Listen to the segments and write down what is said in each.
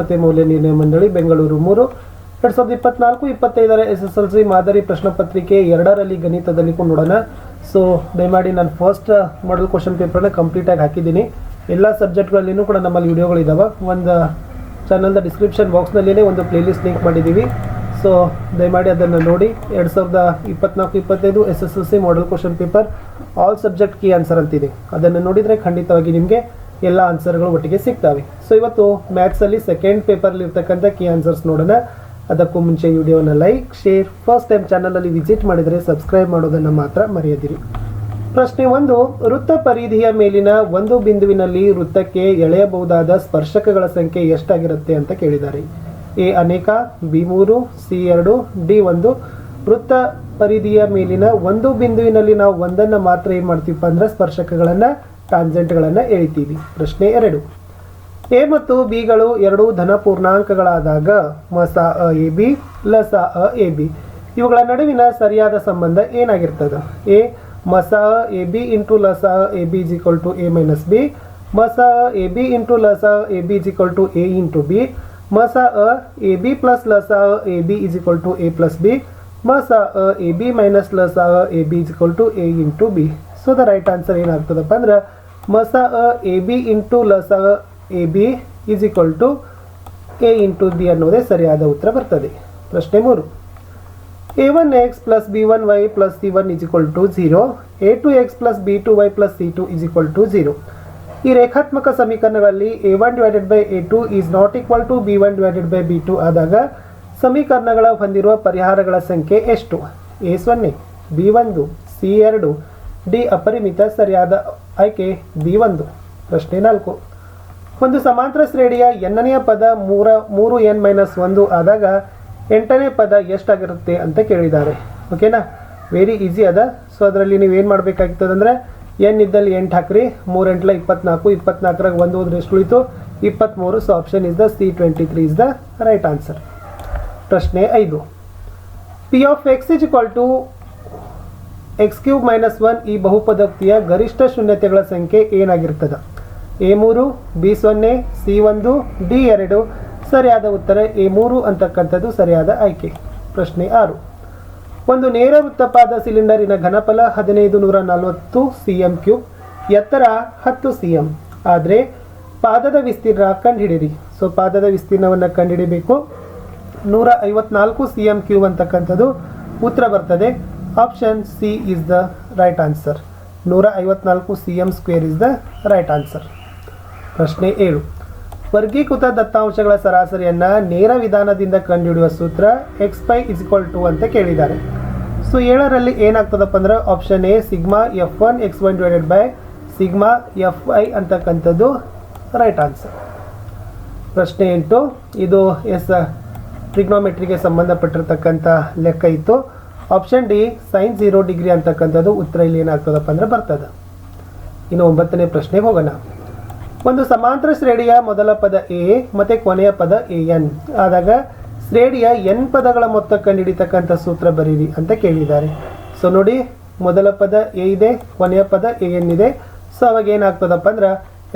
ಮತ್ತೆ ಮೌಲ್ಯ ನಿರ್ಣಯ ಮಂಡಳಿ, ಬೆಂಗಳೂರು ಮೂರು. ಎರಡ್ ಸಾವಿರದ ಇಪ್ಪತ್ನಾಲ್ಕು, ಇಪ್ಪತ್ತೈದರ ಎಸ್ ಎಸ್ ಎಲ್ ಸಿ ಮಾದರಿ ಪ್ರಶ್ನೆ ಪತ್ರಿಕೆ ಎರಡರಲ್ಲಿ ಗಣಿತದಲ್ಲಿ ನೋಡೋಣ ಸೊ ದಯಮಾಡಿ ನಾನು ಫಸ್ಟ್ ಮಾಡಲ್ ಕ್ವಶನ್ ಪೇಪರ್ನ ಕಂಪ್ಲೀಟಾಗಿ ಹಾಕಿದ್ದೀನಿ. ಎಲ್ಲ ಸಬ್ಜೆಕ್ಟ್ಗಳಲ್ಲಿನೂ ಕೂಡ ನಮ್ಮಲ್ಲಿ ವಿಡಿಯೋಗಳಿದ್ದಾವೆ ಒಂದು ಚಾನಲ್ದ ಡಿಸ್ಕ್ರಿಪ್ಷನ್ ಬಾಕ್ಸ್ನಲ್ಲಿನೇ ಒಂದು ಪ್ಲೇಲಿಸ್ಟ್ ಲಿಂಕ್ ಮಾಡಿದ್ದೀವಿ ಸೊ ದಯಮಾಡಿ ಅದನ್ನು ನೋಡಿ. ಎರಡು ಸಾವಿರದ ಇಪ್ಪತ್ನಾಲ್ಕು, ಇಪ್ಪತ್ತೈದು S S L C model question paper all subject key answer ಅಂತಿದೆ. ಅದನ್ನು ನೋಡಿದರೆ ಖಂಡಿತವಾಗಿ ನಿಮಗೆ ಎಲ್ಲ ಆನ್ಸರ್ಗಳು ಒಟ್ಟಿಗೆ ಸಿಗ್ತವೆ. ಸೊ ಇವತ್ತು ಮ್ಯಾಥ್ಸಲ್ಲಿ ಸೆಕೆಂಡ್ ಪೇಪರ್ಲಿ ಇರ್ತಕ್ಕಂಥ ಕೀ ಆನ್ಸರ್ಸ್ ನೋಡೋಣ. ಅದಕ್ಕೂ ಮುಂಚೆ ವಿಡಿಯೋನ ಲೈಕ್ ಶೇರ್ ಫಸ್ಟ್ ಟೈಮ್ ಚಾನಲಲ್ಲಿ ವಿಸಿಟ್ ಮಾಡಿದರೆ ಸಬ್ಸ್ಕ್ರೈಬ್ ಮಾಡೋದನ್ನು ಮಾತ್ರ ಮರೆಯದಿರಿ. ಪ್ರಶ್ನೆ ಒಂದು, ವೃತ್ತ ಪರಿಧಿಯ ಮೇಲಿನ ಒಂದು ಬಿಂದುವಿನಲ್ಲಿ ವೃತ್ತಕ್ಕೆ ಎಳೆಯಬಹುದಾದ ಸ್ಪರ್ಶಕಗಳ ಸಂಖ್ಯೆ ಎಷ್ಟಾಗಿರುತ್ತೆ ಅಂತ ಕೇಳಿದ್ದಾರೆ. ಎ ಅನೇಕ, ಬಿ ಮೂರು, ಸಿ ಎರಡು, ಡಿ ಒಂದು. ವೃತ್ತ ಪರಿಧಿಯ ಮೇಲಿನ ಒಂದು ಬಿಂದುವಿನಲ್ಲಿ ನಾವು ಒಂದನ್ನು ಮಾತ್ರ ಏನು ಮಾಡ್ತೀವಪ್ಪ ಅಂದ್ರೆ ಸ್ಪರ್ಶಕಗಳನ್ನು ಟಾಂಜೆಂಟ್ಗಳನ್ನು ಎಳಿತೀವಿ ಪ್ರಶ್ನೆ ಎರಡು ಎ ಮತ್ತು ಬಿಗಳು ಎರಡು ಧನ ಪೂರ್ಣಾಂಕಗಳಾದಾಗ ಮಸ ಅ ಎ ಬಿ ಲಸ ಅ ಎ ಬಿ ಇವುಗಳ ನಡುವಿನ ಸರಿಯಾದ ಸಂಬಂಧ ಏನಾಗಿರ್ತದೆ ಎ ಮಸ A B into ಲಸ A B is equal to A minus B ಮಸ A B into ಲಸ A B is equal to A into B ಮಸ ಅ A B plus ಲಸ A B is equal to A plus B ಮಸ ಅ A B minus ಲಸ A B is equal to A into B so the right answer ಏನಾಗ್ತದಪ್ಪ ಅಂದ್ರೆ ಮಸ ಅ, A, B into ಲಸ ಅ, A, B is equal to A into B ಅನ್ನೋದೇ ಸರಿಯಾದ ಉತ್ತರ ಬರ್ತದೆ. ಪ್ರಶ್ನೆ ಮೂರು. A one X plus B one Y plus C one is equal to zero. A two X plus B two Y plus C two is equal to zero. ಈ ರೇಖಾತ್ಮಕ ಸಮೀಕರಣಗಳಲ್ಲಿ A one divided by A two is not equal to B one divided by B two ಆದಾಗ ಸಮೀಕರಣಗಳ ಹೊಂದಿರುವ ಪರಿಹಾರಗಳ ಸಂಖ್ಯೆ ಎಷ್ಟು? A ಸೊನ್ನೆ, ಬಿ ಒಂದು, ಸಿ ಎರಡು, ಡಿ ಅಪರಿಮಿತ ಸರಿಯಾದ ಆಯ್ಕೆ ಬಿ ಒಂದು, ಪ್ರಶ್ನೆ ನಾಲ್ಕು. ಒಂದು ಸಮಾಂತರ ಶ್ರೇಣಿಯ ಎನ್ನನೆಯ ಪದ ಮೂರ, ಮೂರು ಎನ್ ಮೈನಸ್ ಒಂದು ಆದಾಗ ಎಂಟನೇ ಪದ ಎಷ್ಟಾಗಿರುತ್ತೆ ಅಂತ ಕೇಳಿದ್ದಾರೆ. ಓಕೆನಾ? ವೆರಿ ಈಸಿ ಅದ. ಸೊ ಅದರಲ್ಲಿ ನೀವು ಏನು ಮಾಡಬೇಕಾಗ್ತದೆ ಅಂದರೆ, ಎನ್ ಇದ್ದಲ್ಲಿ ಎಂಟು ಹಾಕ್ರಿ. ಮೂರು ಇಪ್ಪತ್ನಾಲ್ಕು, ಇಪ್ಪತ್ನಾಲ್ಕರಾಗ ಒಂದು ಹೋದ್ರೆ ಎಷ್ಟು ಉಳಿತು? ಇಪ್ಪತ್ತ್ಮೂರು so option is the C twenty three is the right answer ಪ್ರಶ್ನೆ ಐದು. P of X is equal to X cube minus one ಈ ಬಹುಪದೋಕ್ತಿಯ ಗರಿಷ್ಠ ಶೂನ್ಯತೆಗಳ ಸಂಖ್ಯೆ ಏನಾಗಿರ್ತದೆ? ಎ ಮೂರು ಬಿ ಸೊನ್ನೆ ಸಿ ಒಂದು ಡಿ ಎರಡು. ಸರಿಯಾದ ಉತ್ತರ ಎ ಮೂರು ಅಂತಕ್ಕಂಥದ್ದು ಸರಿಯಾದ ಆಯ್ಕೆ. ಪ್ರಶ್ನೆ ಆರು. ಒಂದು ನೇರ ವೃತ್ತಪಾದ ಸಿಲಿಂಡರಿನ ಘನಫಲ ಹದಿನೈದು ನೂರ ನಲವತ್ತು ಸಿ ಎಂ ಕ್ಯೂಬ್ ಎತ್ತರ ಹತ್ತು ಸಿ ಎಂ ಆದರೆ ಪಾದದ ವಿಸ್ತೀರ್ಣ ಕಂಡುಹಿಡಿಯಿರಿ. ಸೊ ಪಾದದ ವಿಸ್ತೀರ್ಣವನ್ನು ಕಂಡುಹಿಡಿಬೇಕು. ನೂರ ಐವತ್ನಾಲ್ಕು ಸಿ ಎಂ ಕ್ಯೂಬ್ ಅಂತಕ್ಕಂಥದ್ದು ಉತ್ತರ ಬರ್ತದೆ. Option C is the right answer ನೂರ ಐವತ್ನಾಲ್ಕು C M square is the right answer ಪ್ರಶ್ನೆ ಏಳು. ವರ್ಗೀಕೃತ ದತ್ತಾಂಶಗಳ ಸರಾಸರಿಯನ್ನು ನೇರ ವಿಧಾನದಿಂದ ಕಂಡುಹಿಡಿಯುವ ಸೂತ್ರ X pi is equal to ಅಂತ ಕೇಳಿದ್ದಾರೆ. ಸೊ ಏಳರಲ್ಲಿ ಏನಾಗ್ತದಪ್ಪ ಅಂದ್ರೆ option A sigma F one X one divided by sigma F I ಅಂತಕ್ಕಂಥದ್ದು ರೈಟ್ ಆನ್ಸರ್ ಪ್ರಶ್ನೆ ಎಂಟು. ಇದು ಎಸ್ ಟ್ರಿಗ್ನೋಮೆಟ್ರಿಗೆ ಸಂಬಂಧಪಟ್ಟಿರ್ತಕ್ಕಂಥ ಲೆಕ್ಕ ಇತ್ತು. Option D sine zero degree ಅಂತಕ್ಕಂಥದ್ದು ಉತ್ತರ ಇಲ್ಲಿ ಏನಾಗ್ತದಪ್ಪ ಅಂದ್ರೆ ಬರ್ತದೆ. ಇನ್ನು ಒಂಬತ್ತನೇ ಪ್ರಶ್ನೆಗೆ ಹೋಗೋಣ. ಒಂದು ಸಮಾಂತರ ಶ್ರೇಣಿಯ ಮೊದಲ ಪದ ಎ ಮತ್ತೆ ಕೊನೆಯ ಪದ ಎ ಎನ್ ಆದಾಗ ಶ್ರೇಣಿಯ ಎನ್ ಪದಗಳ ಮೊತ್ತ ಕಂಡುಹಿಡಿತಕ್ಕಂಥ ಸೂತ್ರ ಬರೀರಿ ಅಂತ ಕೇಳಿದ್ದಾರೆ. ಸೊ ನೋಡಿ, ಮೊದಲ ಪದ ಎ ಇದೆ, ಕೊನೆಯ ಪದ ಎ ಎನ್ ಇದೆ. ಸೊ ಅವಾಗ ಏನಾಗ್ತದಪ್ಪ ಅಂದ್ರೆ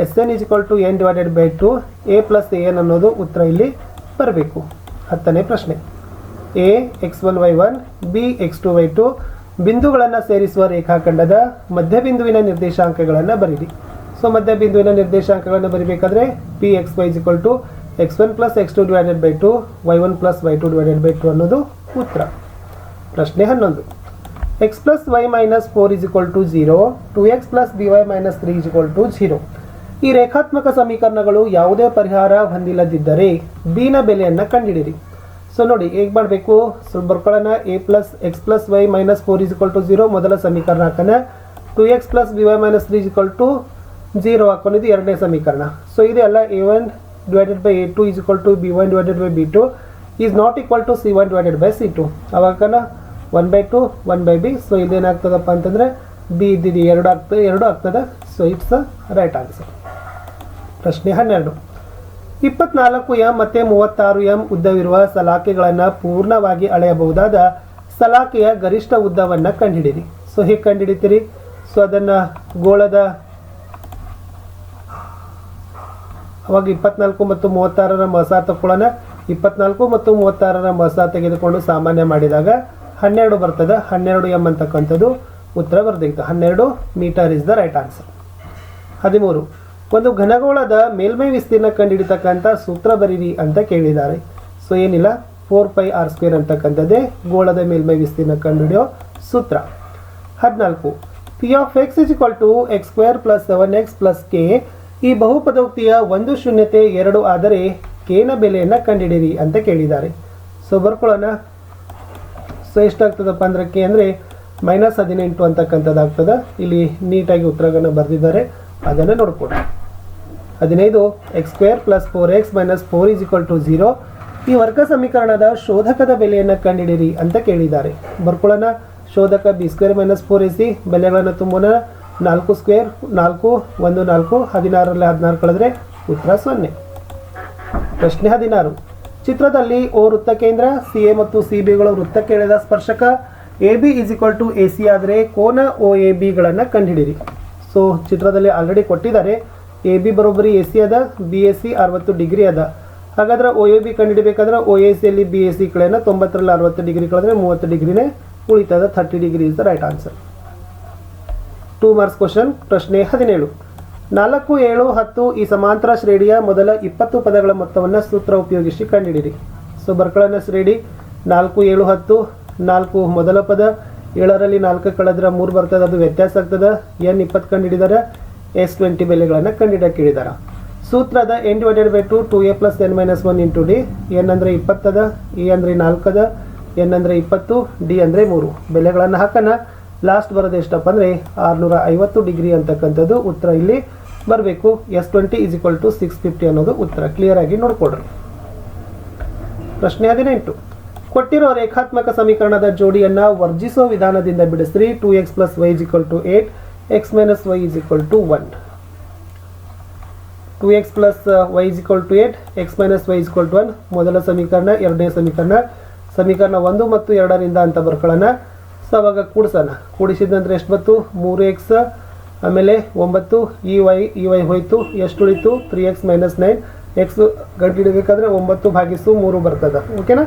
S N is equal to N divided by two A plus A N ಅನ್ನೋದು ಉತ್ತರ ಇಲ್ಲಿ ಬರಬೇಕು. ಹತ್ತನೇ ಪ್ರಶ್ನೆ. A X one Y one B X two Y two ಬಿಂದುಗಳನ್ನು ಸೇರಿಸುವ ರೇಖಾಖಂಡದ ಮಧ್ಯಬಿಂದುವಿನ ನಿರ್ದೇಶಾಂಕಗಳನ್ನು ಬರೀರಿ ಸೊ ಮಧ್ಯ ಬಿಂದುವಿನ ನಿರ್ದೇಶಾಂಕಗಳನ್ನು ಬರೀಬೇಕಾದ್ರೆ P X Y equal to X one plus X two divided by two Y one plus Y two divided by two ಅನ್ನೋದು ಉತ್ತರ. ಪ್ರಶ್ನೆ ಹನ್ನೊಂದು. X plus Y minus four is equal to zero two X plus B Y minus three is equal to zero ಈ ರೇಖಾತ್ಮಕ ಸಮೀಕರಣಗಳು ಯಾವುದೇ ಪರಿಹಾರ ಹೊಂದಿಲ್ಲದಿದ್ದರೆ ಬಿನ ಬೆಲೆಯನ್ನು ಕಂಡುಹಿಡಿಯಿರಿ ಸೊ ನೋಡಿ, ಹೇಗೆ ಮಾಡಬೇಕು? So ಬರ್ಕೊಳ್ಳೋಣ. A plus X plus Y minus four is equal to zero ಮೊದಲ ಸಮೀಕರಣ ಹಾಕೋಣ. Two X plus B Y minus three equal to zero ಹಾಕೊಂಡಿದ್ದು ಎರಡನೇ ಸಮೀಕರಣ. ಸೊ ಇದೆಲ್ಲ A one divided by A two is equal to B one divided by B two is not equal to C one divided by C two ಅವಾಗ one by two one by B so ಇದೇನಾಗ್ತದಪ್ಪ ಅಂತಂದರೆ B ಇದ್ದಿದ್ದು ಎರಡು ಆಗ್ತದೆ ಎರಡು ಆಗ್ತದೆ. So it's right answer ಪ್ರಶ್ನೆ ಹನ್ನೆರಡು. ಇಪ್ಪತ್ನಾಲ್ಕು ಎಂ ಮತ್ತು ಮೂವತ್ತಾರು ಎಂ ಉದ್ದವಿರುವ ಸಲಾಕೆಗಳನ್ನು ಪೂರ್ಣವಾಗಿ ಅಳೆಯಬಹುದಾದ ಸಲಾಕೆಯ ಗರಿಷ್ಠ ಉದ್ದವನ್ನು ಕಂಡುಹಿಡಿಯಿರಿ ಸೊ, ಹೇಗೆ ಕಂಡುಹಿಡಿತೀರಿ ಸೊ, ಅದನ್ನು ಗೋಳದ ಅವಾಗ ಇಪ್ಪತ್ನಾಲ್ಕು ಮತ್ತು ಮೂವತ್ತಾರರ ಮಸ ತಗೊಳ್ಳೋಣ ಇಪ್ಪತ್ನಾಲ್ಕು ಮತ್ತು ಮೂವತ್ತಾರರ ಮಸ ತೆಗೆದುಕೊಂಡು ಸಾಮಾನ್ಯ ಮಾಡಿದಾಗ ಹನ್ನೆರಡು ಬರ್ತದೆ. ಹನ್ನೆರಡು ಎಂ ಅಂತಕ್ಕಂಥದ್ದು ಉತ್ತರ ಬರ್ದಿತ್ತು. ಹನ್ನೆರಡು meter is the right answer. ಹದಿಮೂರು. ಒಂದು ಘನಗೋಳದ ಮೇಲ್ಮೈ ವಿಸ್ತೀರ್ಣ ಕಂಡುಹಿಡಿತಕ್ಕಂಥ ಸೂತ್ರ ಬರೀರಿ ಅಂತ ಕೇಳಿದ್ದಾರೆ. ಸೊ ಏನಿಲ್ಲ ಫೋರ್ ಪೈ ಆರ್ ಸ್ಕ್ವೇರ್ ಅಂತಕ್ಕಂಥದ್ದೇ ಗೋಳದ ಮೇಲ್ಮೈ ವಿಸ್ತೀರ್ಣ ಕಂಡುಹಿಡಿಯೋ ಸೂತ್ರ. ಹದಿನಾಲ್ಕು P of X is equal to X square plus seven X plus K ಈ ಬಹುಪದೋಕ್ತಿಯ ಒಂದು ಶೂನ್ಯತೆ ಎರಡು ಆದರೆ ಕೇನ ಬೆಲೆಯನ್ನು ಕಂಡುಹಿಡಿಯಿರಿ ಅಂತ ಕೇಳಿದ್ದಾರೆ. ಸೊ ಬರ್ಕೊಳ್ಳೋಣ. ಸೊ ಎಷ್ಟಾಗ್ತದಪ್ಪ ಅಂದ್ರೆ ಕೆ ಅಂದರೆ ಮೈನಸ್ ಹದಿನೆಂಟು ಅಂತಕ್ಕಂಥದ್ದಾಗ್ತದೆ. ಇಲ್ಲಿ ನೀಟಾಗಿ ಉತ್ತರಗಳನ್ನು ಬರೆದಿದ್ದಾರೆ. ಅದನ್ನು ನೋಡ್ಕೊಡಿ ಹದಿನೈದು X square plus four X minus four is equal to zero ಈ ವರ್ಗ ಸಮೀಕರಣದ ಶೋಧಕದ ಬೆಲೆಯನ್ನು ಕಂಡುಹಿಡಿಯಿರಿ ಅಂತ ಕೇಳಿದ್ದಾರೆ. ಬರ್ಕೊಳ್ಳೋಣ. ಶೋಧಕ B square minus four AC ಬೆಲೆಗಳನ್ನು ತುಂಬೋಣ. ನಾಲ್ಕು ಸ್ಕ್ವೇರ್ ನಾಲ್ಕು, ಒಂದು, ನಾಲ್ಕು, ಹದಿನಾರರಲ್ಲಿ ಹದಿನಾರು ಕಳೆದ್ರೆ ಉತ್ತರ ಸೊನ್ನೆ. ಪ್ರಶ್ನೆ ಹದಿನಾರು. ಚಿತ್ರದಲ್ಲಿ ಓ ವೃತ್ತ ಕೇಂದ್ರ, ಸಿ ಎ ಮತ್ತು ಸಿ ಬಿಗಳು ವೃತ್ತ ಎಳೆದ ಸ್ಪರ್ಶಕ. A B is equal to A C ಆದರೆ ಕೋನ ಒ ಎ ಬಿಗಳನ್ನು ಕಂಡುಹಿಡಿಯಿರಿ ಸೊ ಚಿತ್ರದಲ್ಲಿ ಆಲ್ರೆಡಿ ಕೊಟ್ಟಿದ್ದಾರೆ. ಎ ಬಿ ಬರೋಬ್ಬರಿ ಎ ಸಿ ಅದ ಬಿ ಎಸ್ ಸಿ ಅರವತ್ತು ಡಿಗ್ರಿ ಅದ. ಹಾಗಾದ್ರೆ ಒ ಎ ಬಿ ಕಂಡುಹಿಡಬೇಕಾದ್ರೆ ಒ ಎ ಸಿಯಲ್ಲಿ ಬಿ ಎಸ್ ಸಿ ಕಳೆನ ತೊಂಬತ್ತರಲ್ಲಿ ಅರವತ್ತು ಡಿಗ್ರಿ ಕಳೆದ್ರೆ ಮೂವತ್ತು ಡಿಗ್ರಿನೇ ಉಳಿತದ thirty degree is the right answer two marks question ಪ್ರಶ್ನೆ ಹದಿನೇಳು. ನಾಲ್ಕು, ಏಳು, ಹತ್ತು ಈ ಸಮಾಂತರ ಶ್ರೇಣಿಯ ಮೊದಲ ಇಪ್ಪತ್ತು ಪದಗಳ ಮೊತ್ತವನ್ನು ಸೂತ್ರ ಉಪಯೋಗಿಸಿ ಕಂಡುಹಿಡಿಯಿರಿ. ಸೊ ಬರ್ಕಳನ ಶ್ರೇಣಿ, ನಾಲ್ಕು, ಏಳು, ಹತ್ತು, ನಾಲ್ಕು ಮೊದಲ ಪದ, ಏಳರಲ್ಲಿ ನಾಲ್ಕು ಕಳೆದ್ರೆ ಮೂರು ಬರ್ತದೆ, ಅದು ವ್ಯತ್ಯಾಸ ಆಗ್ತದೆ. ಎನ್ ಇಪ್ಪತ್ತು ಕಂಡುಹಿಡಿದಾರೆ ಎಸ್ ಟ್ವೆಂಟಿ ಬೆಲೆಗಳನ್ನು ಕಂಡುಹಿಡಕ್ಕೆ ಸೂತ್ರದ N divided by two two A plus N minus one into D N ಅಂದರೆ ಇಪ್ಪತ್ತದ ಇ ಅಂದರೆ ನಾಲ್ಕದ ಎನ್ ಅಂದರೆ ಇಪ್ಪತ್ತು ಡಿ ಅಂದರೆ ಮೂರು. ಬೆಲೆಗಳನ್ನು ಹಾಕೋಣ. ಲಾಸ್ಟ್ ಬರೋದು ಎಷ್ಟಪ್ಪ ಅಂದರೆ ಆರುನೂರ ಐವತ್ತು ಡಿಗ್ರಿ ಅಂತಕ್ಕಂಥದ್ದು ಉತ್ತರ ಇಲ್ಲಿ ಬರಬೇಕು. S twenty is equal to six fifty ಅನ್ನೋದು ಉತ್ತರ. ಕ್ಲಿಯರ್ ಆಗಿ ನೋಡ್ಕೊಡ್ರಿ. ಪ್ರಶ್ನೆ ಹದಿನೆಂಟು. ಕೊಟ್ಟಿರೋ ರೇಖಾತ್ಮಕ ಸಮೀಕರಣದ ಜೋಡಿಯನ್ನು ವರ್ಜಿಸೋ ವಿಧಾನದಿಂದ ಬಿಡಿಸ್ರಿ. Two x plus y equal to eight x minus y is equal to one two x plus y is equal to eight x minus y is equal to one ಮೊದಲ ಸಮೀಕರಣ, ಎರಡನೇ ಸಮೀಕರಣ. ಸಮೀಕರಣ 1 ಮತ್ತು ಎರಡರಿಂದ ಅಂತ ಬರ್ಕೊಳ್ಳೋಣ. ಸೊ, ಅವಾಗ ಕೂಡಿಸೋಣ. ಕೂಡಿಸಿದ ನಂತರ ಎಷ್ಟು ಬಂತು? ಮೂರು ಎಕ್ಸ್ ಆಮೇಲೆ 9 ಈ y ಈ y ಹೋಯಿತು. ಎಷ್ಟು ಉಳಿತು? Three x minus nine x ಗಂಟು ಹಿಡಿಬೇಕಾದ್ರೆ ಒಂಬತ್ತು ಭಾಗಿಸು ಮೂರು ಬರ್ತದೆ. ಓಕೆನಾ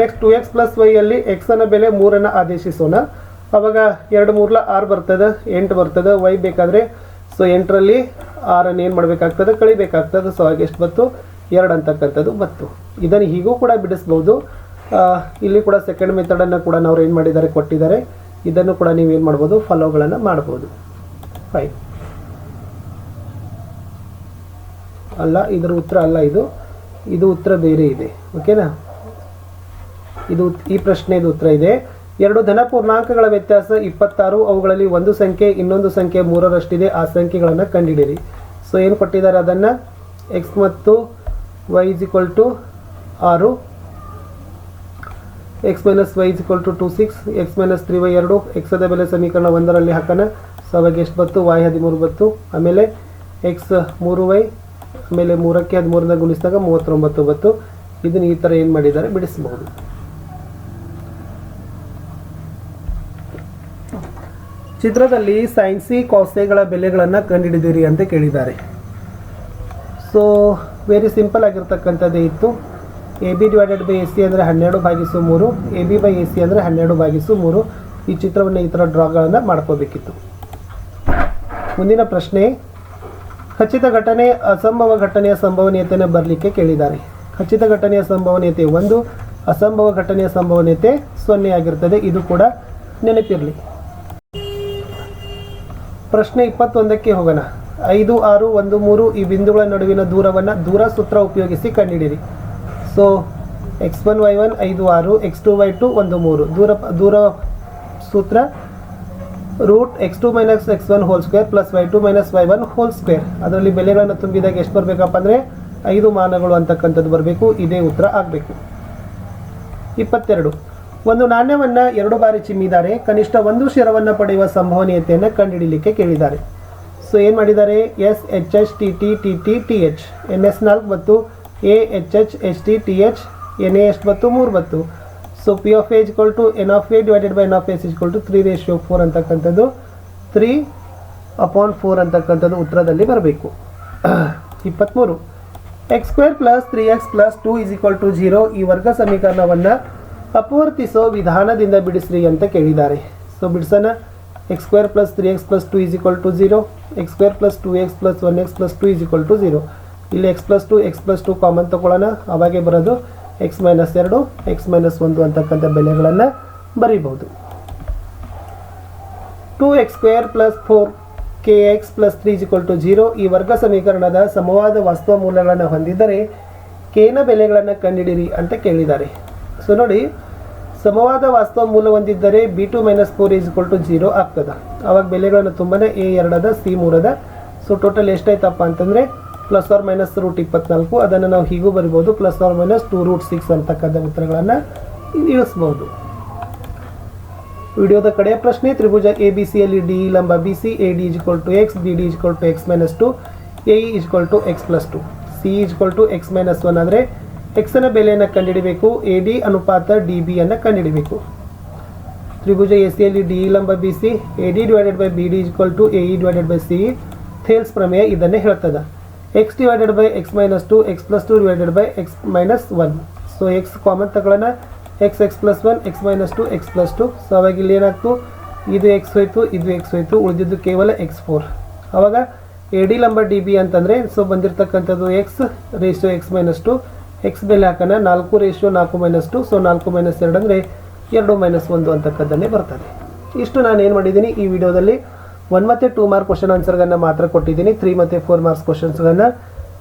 ನೆಕ್ಸ್ಟ್ ಟು ಎಕ್ಸ್ ಪ್ಲಸ್ ವೈಯಲ್ಲಿ ಎಕ್ಸನ ಬೆಲೆ ಮೂರನ್ನು ಆದೇಶಿಸೋಣ. ಅವಾಗ ಎರಡು ಮೂರ್ಲ ಆರು ಬರ್ತದೆ, ಎಂಟು ಬರ್ತದೆ, ವೈ ಬೇಕಾದರೆ. ಸೊ ಎಂಟರಲ್ಲಿ ಆರನ್ನು ಏನು ಮಾಡಬೇಕಾಗ್ತದೆ? ಕಳಿಬೇಕಾಗ್ತದೆ. ಸೊ ಹಾಗೆ ಎಷ್ಟು ಬತ್ತು? ಎರಡು ಅಂತಕ್ಕಂಥದ್ದು ಬತ್ತು. ಇದನ್ನು ಹೀಗೂ ಕೂಡ ಬಿಡಿಸ್ಬೋದು. ಇಲ್ಲಿ ಕೂಡ ಸೆಕೆಂಡ್ ಮೆಥಡನ್ನು ಕೂಡ ನಾವು ಏನು ಮಾಡಿದ್ದಾರೆ? ಕೊಟ್ಟಿದ್ದಾರೆ. ಇದನ್ನು ಕೂಡ ನೀವು ಏನು ಮಾಡ್ಬೋದು? ಫಾಲೋಗಳನ್ನು ಮಾಡ್ಬೋದು. ಫೈನ್ ಅಲ್ಲ, ಇದರ ಉತ್ತರ ಅಲ್ಲ ಇದು. ಇದು ಉತ್ತರ ಬೇರೆ ಇದೆ. ಓಕೆನಾ ಇದು ಈ ಪ್ರಶ್ನೆದು ಉತ್ತರ ಇದೆ. ಎರಡು ಧನ ಪೂರ್ಣಾಂಕಗಳ ವ್ಯತ್ಯಾಸ ಇಪ್ಪತ್ತಾರು, ಅವುಗಳಲ್ಲಿ ಒಂದು ಸಂಖ್ಯೆ, ಇನ್ನೊಂದು ಸಂಖ್ಯೆ ಮೂರರಷ್ಟಿದೆ. ಆ ಸಂಖ್ಯೆಗಳನ್ನು ಕಂಡುಹಿಡಿಯಿರಿ ಸೊ ಏನು ಕೊಟ್ಟಿದ್ದಾರೆ ಅದನ್ನು? ಎಕ್ಸ್ ಮತ್ತು ವೈ ಇಸ್ ಈಕ್ವಲ್ ಟು ಆರು. X minus y is equal to two six x minus three y ಎರಡು. ಎಕ್ಸದ ಬೆಲೆ ಸಮೀಕರಣ ಒಂದರಲ್ಲಿ ಹಾಕೋಣ. ಸೊ ಅವಾಗ ಎಷ್ಟು ಬತ್ತು ವೈ ಹದಿಮೂರು ಬತ್ತು ಆಮೇಲೆ ಎಕ್ಸ್ ಮೂರು ವೈ ಆಮೇಲೆ ಮೂರಕ್ಕೆ ಹದಿಮೂರನ್ನ ಗುಣಿಸಿದಾಗ ಮೂವತ್ತೊಂಬತ್ತು ಬತ್ತು ಇದನ್ನು ಈ ಥರ ಏನು ಮಾಡಿದ್ದಾರೆ? ಬಿಡಿಸಬಹುದು. ಚಿತ್ರದಲ್ಲಿ ಸೈನ್ಸಿ ಕಾಸೆಗಳ ಬೆಲೆಗಳನ್ನು ಕಂಡುಹಿಡಿದಿರಿ ಅಂತ ಕೇಳಿದ್ದಾರೆ. ಸೊ ವೆರಿ ಸಿಂಪಲ್ ಆಗಿರ್ತಕ್ಕಂಥದ್ದೇ ಇತ್ತು. A B divided by A C ಅಂದರೆ ಹನ್ನೆರಡು ಭಾಗಿಸು ಮೂರು. A B by A C ಅಂದರೆ ಹನ್ನೆರಡು ಭಾಗಿಸು ಮೂರು. ಈ ಚಿತ್ರವನ್ನು ಈ ಥರ ಡ್ರಾಗಳನ್ನು ಮಾಡ್ಕೋಬೇಕಿತ್ತು. ಮುಂದಿನ ಪ್ರಶ್ನೆ, ಖಚಿತ ಘಟನೆ, ಅಸಂಭವ ಘಟನೆಯ ಸಂಭವನೀಯತೆಯನ್ನು ಬರಲಿಕ್ಕೆ ಕೇಳಿದ್ದಾರೆ. ಖಚಿತ ಘಟನೆಯ ಸಂಭವನೀಯತೆ ಒಂದು, ಅಸಂಭವ ಘಟನೆಯ ಸಂಭವನೀಯತೆ ಸೊನ್ನೆ ಆಗಿರ್ತದೆ. ಇದು ಕೂಡ ನೆನಪಿರಲಿ. ಪ್ರಶ್ನೆ ಇಪ್ಪತ್ತೊಂದಕ್ಕೆ ಹೋಗೋಣ. ಐದು, ಆರು, ಒಂದು, ಮೂರು ಈ ಬಿಂದುಗಳ ನಡುವಿನ ದೂರವನ್ನು ದೂರ ಸೂತ್ರ ಉಪಯೋಗಿಸಿ ಕಂಡುಹಿಡಿಯಿರಿ. So x one y one ಐದು, ಆರು ಎಕ್ಸ್ ಟು ವೈ ಟು ಒಂದು, ಮೂರು. ದೂರ ದೂರ ಸೂತ್ರ root x two minus x one whole square plus y two minus y one whole square ಅದರಲ್ಲಿ ಬೆಲೆಗಳನ್ನು ತುಂಬಿದಾಗ ಎಷ್ಟು ಬರಬೇಕಪ್ಪ ಅಂದರೆ ಐದು ಮಾನಗಳು ಅಂತಕ್ಕಂಥದ್ದು ಬರಬೇಕು. ಇದೇ ಉತ್ತರ ಆಗಬೇಕು. ಇಪ್ಪತ್ತೆರಡು. ಒಂದು ನಾಣ್ಯವನ್ನು ಎರಡು ಬಾರಿ ಚಿಮ್ಮಿದ್ದಾರೆ. ಕನಿಷ್ಠ ಒಂದು ಶಿರವನ್ನು ಪಡೆಯುವ ಸಂಭವನೀಯತೆಯನ್ನು ಕಂಡುಹಿಡಿಯಲಿಕ್ಕೆ ಕೇಳಿದ್ದಾರೆ. ಸೊ ಏನು ಮಾಡಿದ್ದಾರೆ? S H H T T T T T H N S ನಾಲ್ಕು ಮತ್ತು A H H H T T H N A ಎಷ್ಟು ಬತ್ತು? ಮೂರು ಬತ್ತು. So P of A equal to N of A divided by N of S equal to three ratio four ಅಂತಕ್ಕಂಥದ್ದು. Three upon four ಅಂತಕ್ಕಂಥದ್ದು ಉತ್ತರದಲ್ಲಿ ಬರಬೇಕು. ಇಪ್ಪತ್ತ್ಮೂರು x square plus three x plus two is equal to zero ಈ ವರ್ಗ ಸಮೀಕರಣವನ್ನು ಅಪವರ್ತಿಸೋ ವಿಧಾನದಿಂದ ಬಿಡಿಸ್ರಿ ಅಂತ ಕೇಳಿದ್ದಾರೆ. So ಬಿಡಿಸೋಣ. X square plus three x plus two is equal to zero x square plus two x plus one x plus two is equal to zero ಇಲ್ಲಿ x plus two x plus two common ತೊಗೊಳ್ಳೋಣ. ಅವಾಗೆ ಬರೋದು X minus ಎರಡು X minus ಒಂದು ಅಂತಕ್ಕಂಥ ಬೆಲೆಗಳನ್ನು ಬರೀಬಹುದು. Two x square plus four k x plus three equal to zero ಈ ವರ್ಗ ಸಮೀಕರಣದ ಸಮವಾದ ವಾಸ್ತವ ಮೂಲಗಳನ್ನು ಹೊಂದಿದ್ದರೆ ಕೆನ ಬೆಲೆಗಳನ್ನು ಕಂಡುಹಿಡಿರಿ ಅಂತ ಕೇಳಿದ್ದಾರೆ. ಸೊ ನೋಡಿ, ಸಮವಾದ ವಾಸ್ತವ ಮೂಲ ಹೊಂದಿದ್ದರೆ B two minus four is equal to zero ಆಗ್ತದೆ. ಅವಾಗ ಬೆಲೆಗಳನ್ನು ತುಂಬಾ ಎ ಎರಡದ ಸಿ ಮೂರದ. ಸೊ ಟೋಟಲ್ ಎಷ್ಟಾಯ್ತಪ್ಪ ಅಂತಂದರೆ ಪ್ಲಸ್ ಆರ್ ಮೈನಸ್ ರೂಟ್ ಇಪ್ಪತ್ನಾಲ್ಕು, ಅದನ್ನು ನಾವು ಹೀಗೂ ಬರಿಬೋದು. Plus or minus two root six ಅಂತಕ್ಕಂಥ ಉತ್ತರಗಳನ್ನು ಇಳಿಸ್ಬೋದು ವಿಡಿಯೋದ ಕಡೆಯ ಪ್ರಶ್ನೆ, ತ್ರಿಭುಜ ಎ ಬಿ ಸಿಯಲ್ಲಿ ಡಿ ಲಂಬ B C A D is equal to x B D is equal to x minus two A is equal to x plus two C is equal to x minus one ಅಂದರೆ ಎಕ್ಸ್ನ ಬೆಲೆಯನ್ನು ಕಂಡುಹಿಡಬೇಕು A D ಅನುಪಾತ D B ಅನ್ನು ಕಂಡುಹಿಡಬೇಕು ತ್ರಿಭುಜ A ಸಿಯಲ್ಲಿ D ಲಂಬ B C A D divided by B D equal to A E divided by C Thales ಪ್ರಮೇಯ ಇದನ್ನೇ ಹೇಳ್ತದೆ. X divided by x minus two x plus two divided by x minus one so x common ತಗೊಳ್ಳೋಣ. X x plus one x minus two x plus two so ಅವಾಗ ಇಲ್ಲಿ ಏನಾಗ್ತು? ಇದು X ಹೋಯ್ತು, ಇದು X ಹೋಯ್ತು, ಉಳಿದಿದ್ದು ಕೇವಲ ಎಕ್ಸ್ ಫೋರ್ ಅವಾಗ ಎ ಡಿ ಲಂಬರ್ ಡಿ ಬಿ ಅಂತಂದರೆ ಸೊ ಬಂದಿರತಕ್ಕಂಥದ್ದು x ratio x minus two x ಬೆಲೆ ಹಾಕೋಣ, ನಾಲ್ಕು ರೇಷಿಯೋ ನಾಲ್ಕು ಮೈನಸ್ ಟು ಸೊ ನಾಲ್ಕು ಮೈನಸ್ ಎರಡು ಅಂದರೆ ಎರಡು ಮೈನಸ್ ಒಂದು ಅಂತಕ್ಕದ್ದನ್ನೇ ಬರ್ತದೆ. ಇಷ್ಟು ನಾನು ಏನು ಮಾಡಿದ್ದೀನಿ, ಈ ವಿಡಿಯೋದಲ್ಲಿ ಒನ್ ಮತ್ತು ಟೂ ಮಾರ್ಕ್ ಕ್ವಶನ್ ಆನ್ಸರ್ಗಳನ್ನು ಮಾತ್ರ ಕೊಟ್ಟಿದ್ದೀನಿ ತ್ರೀ ಮತ್ತು ಫೋರ್ ಮಾರ್ಕ್ಸ್ ಕ್ವಶನ್ಸ್ಗಳನ್ನು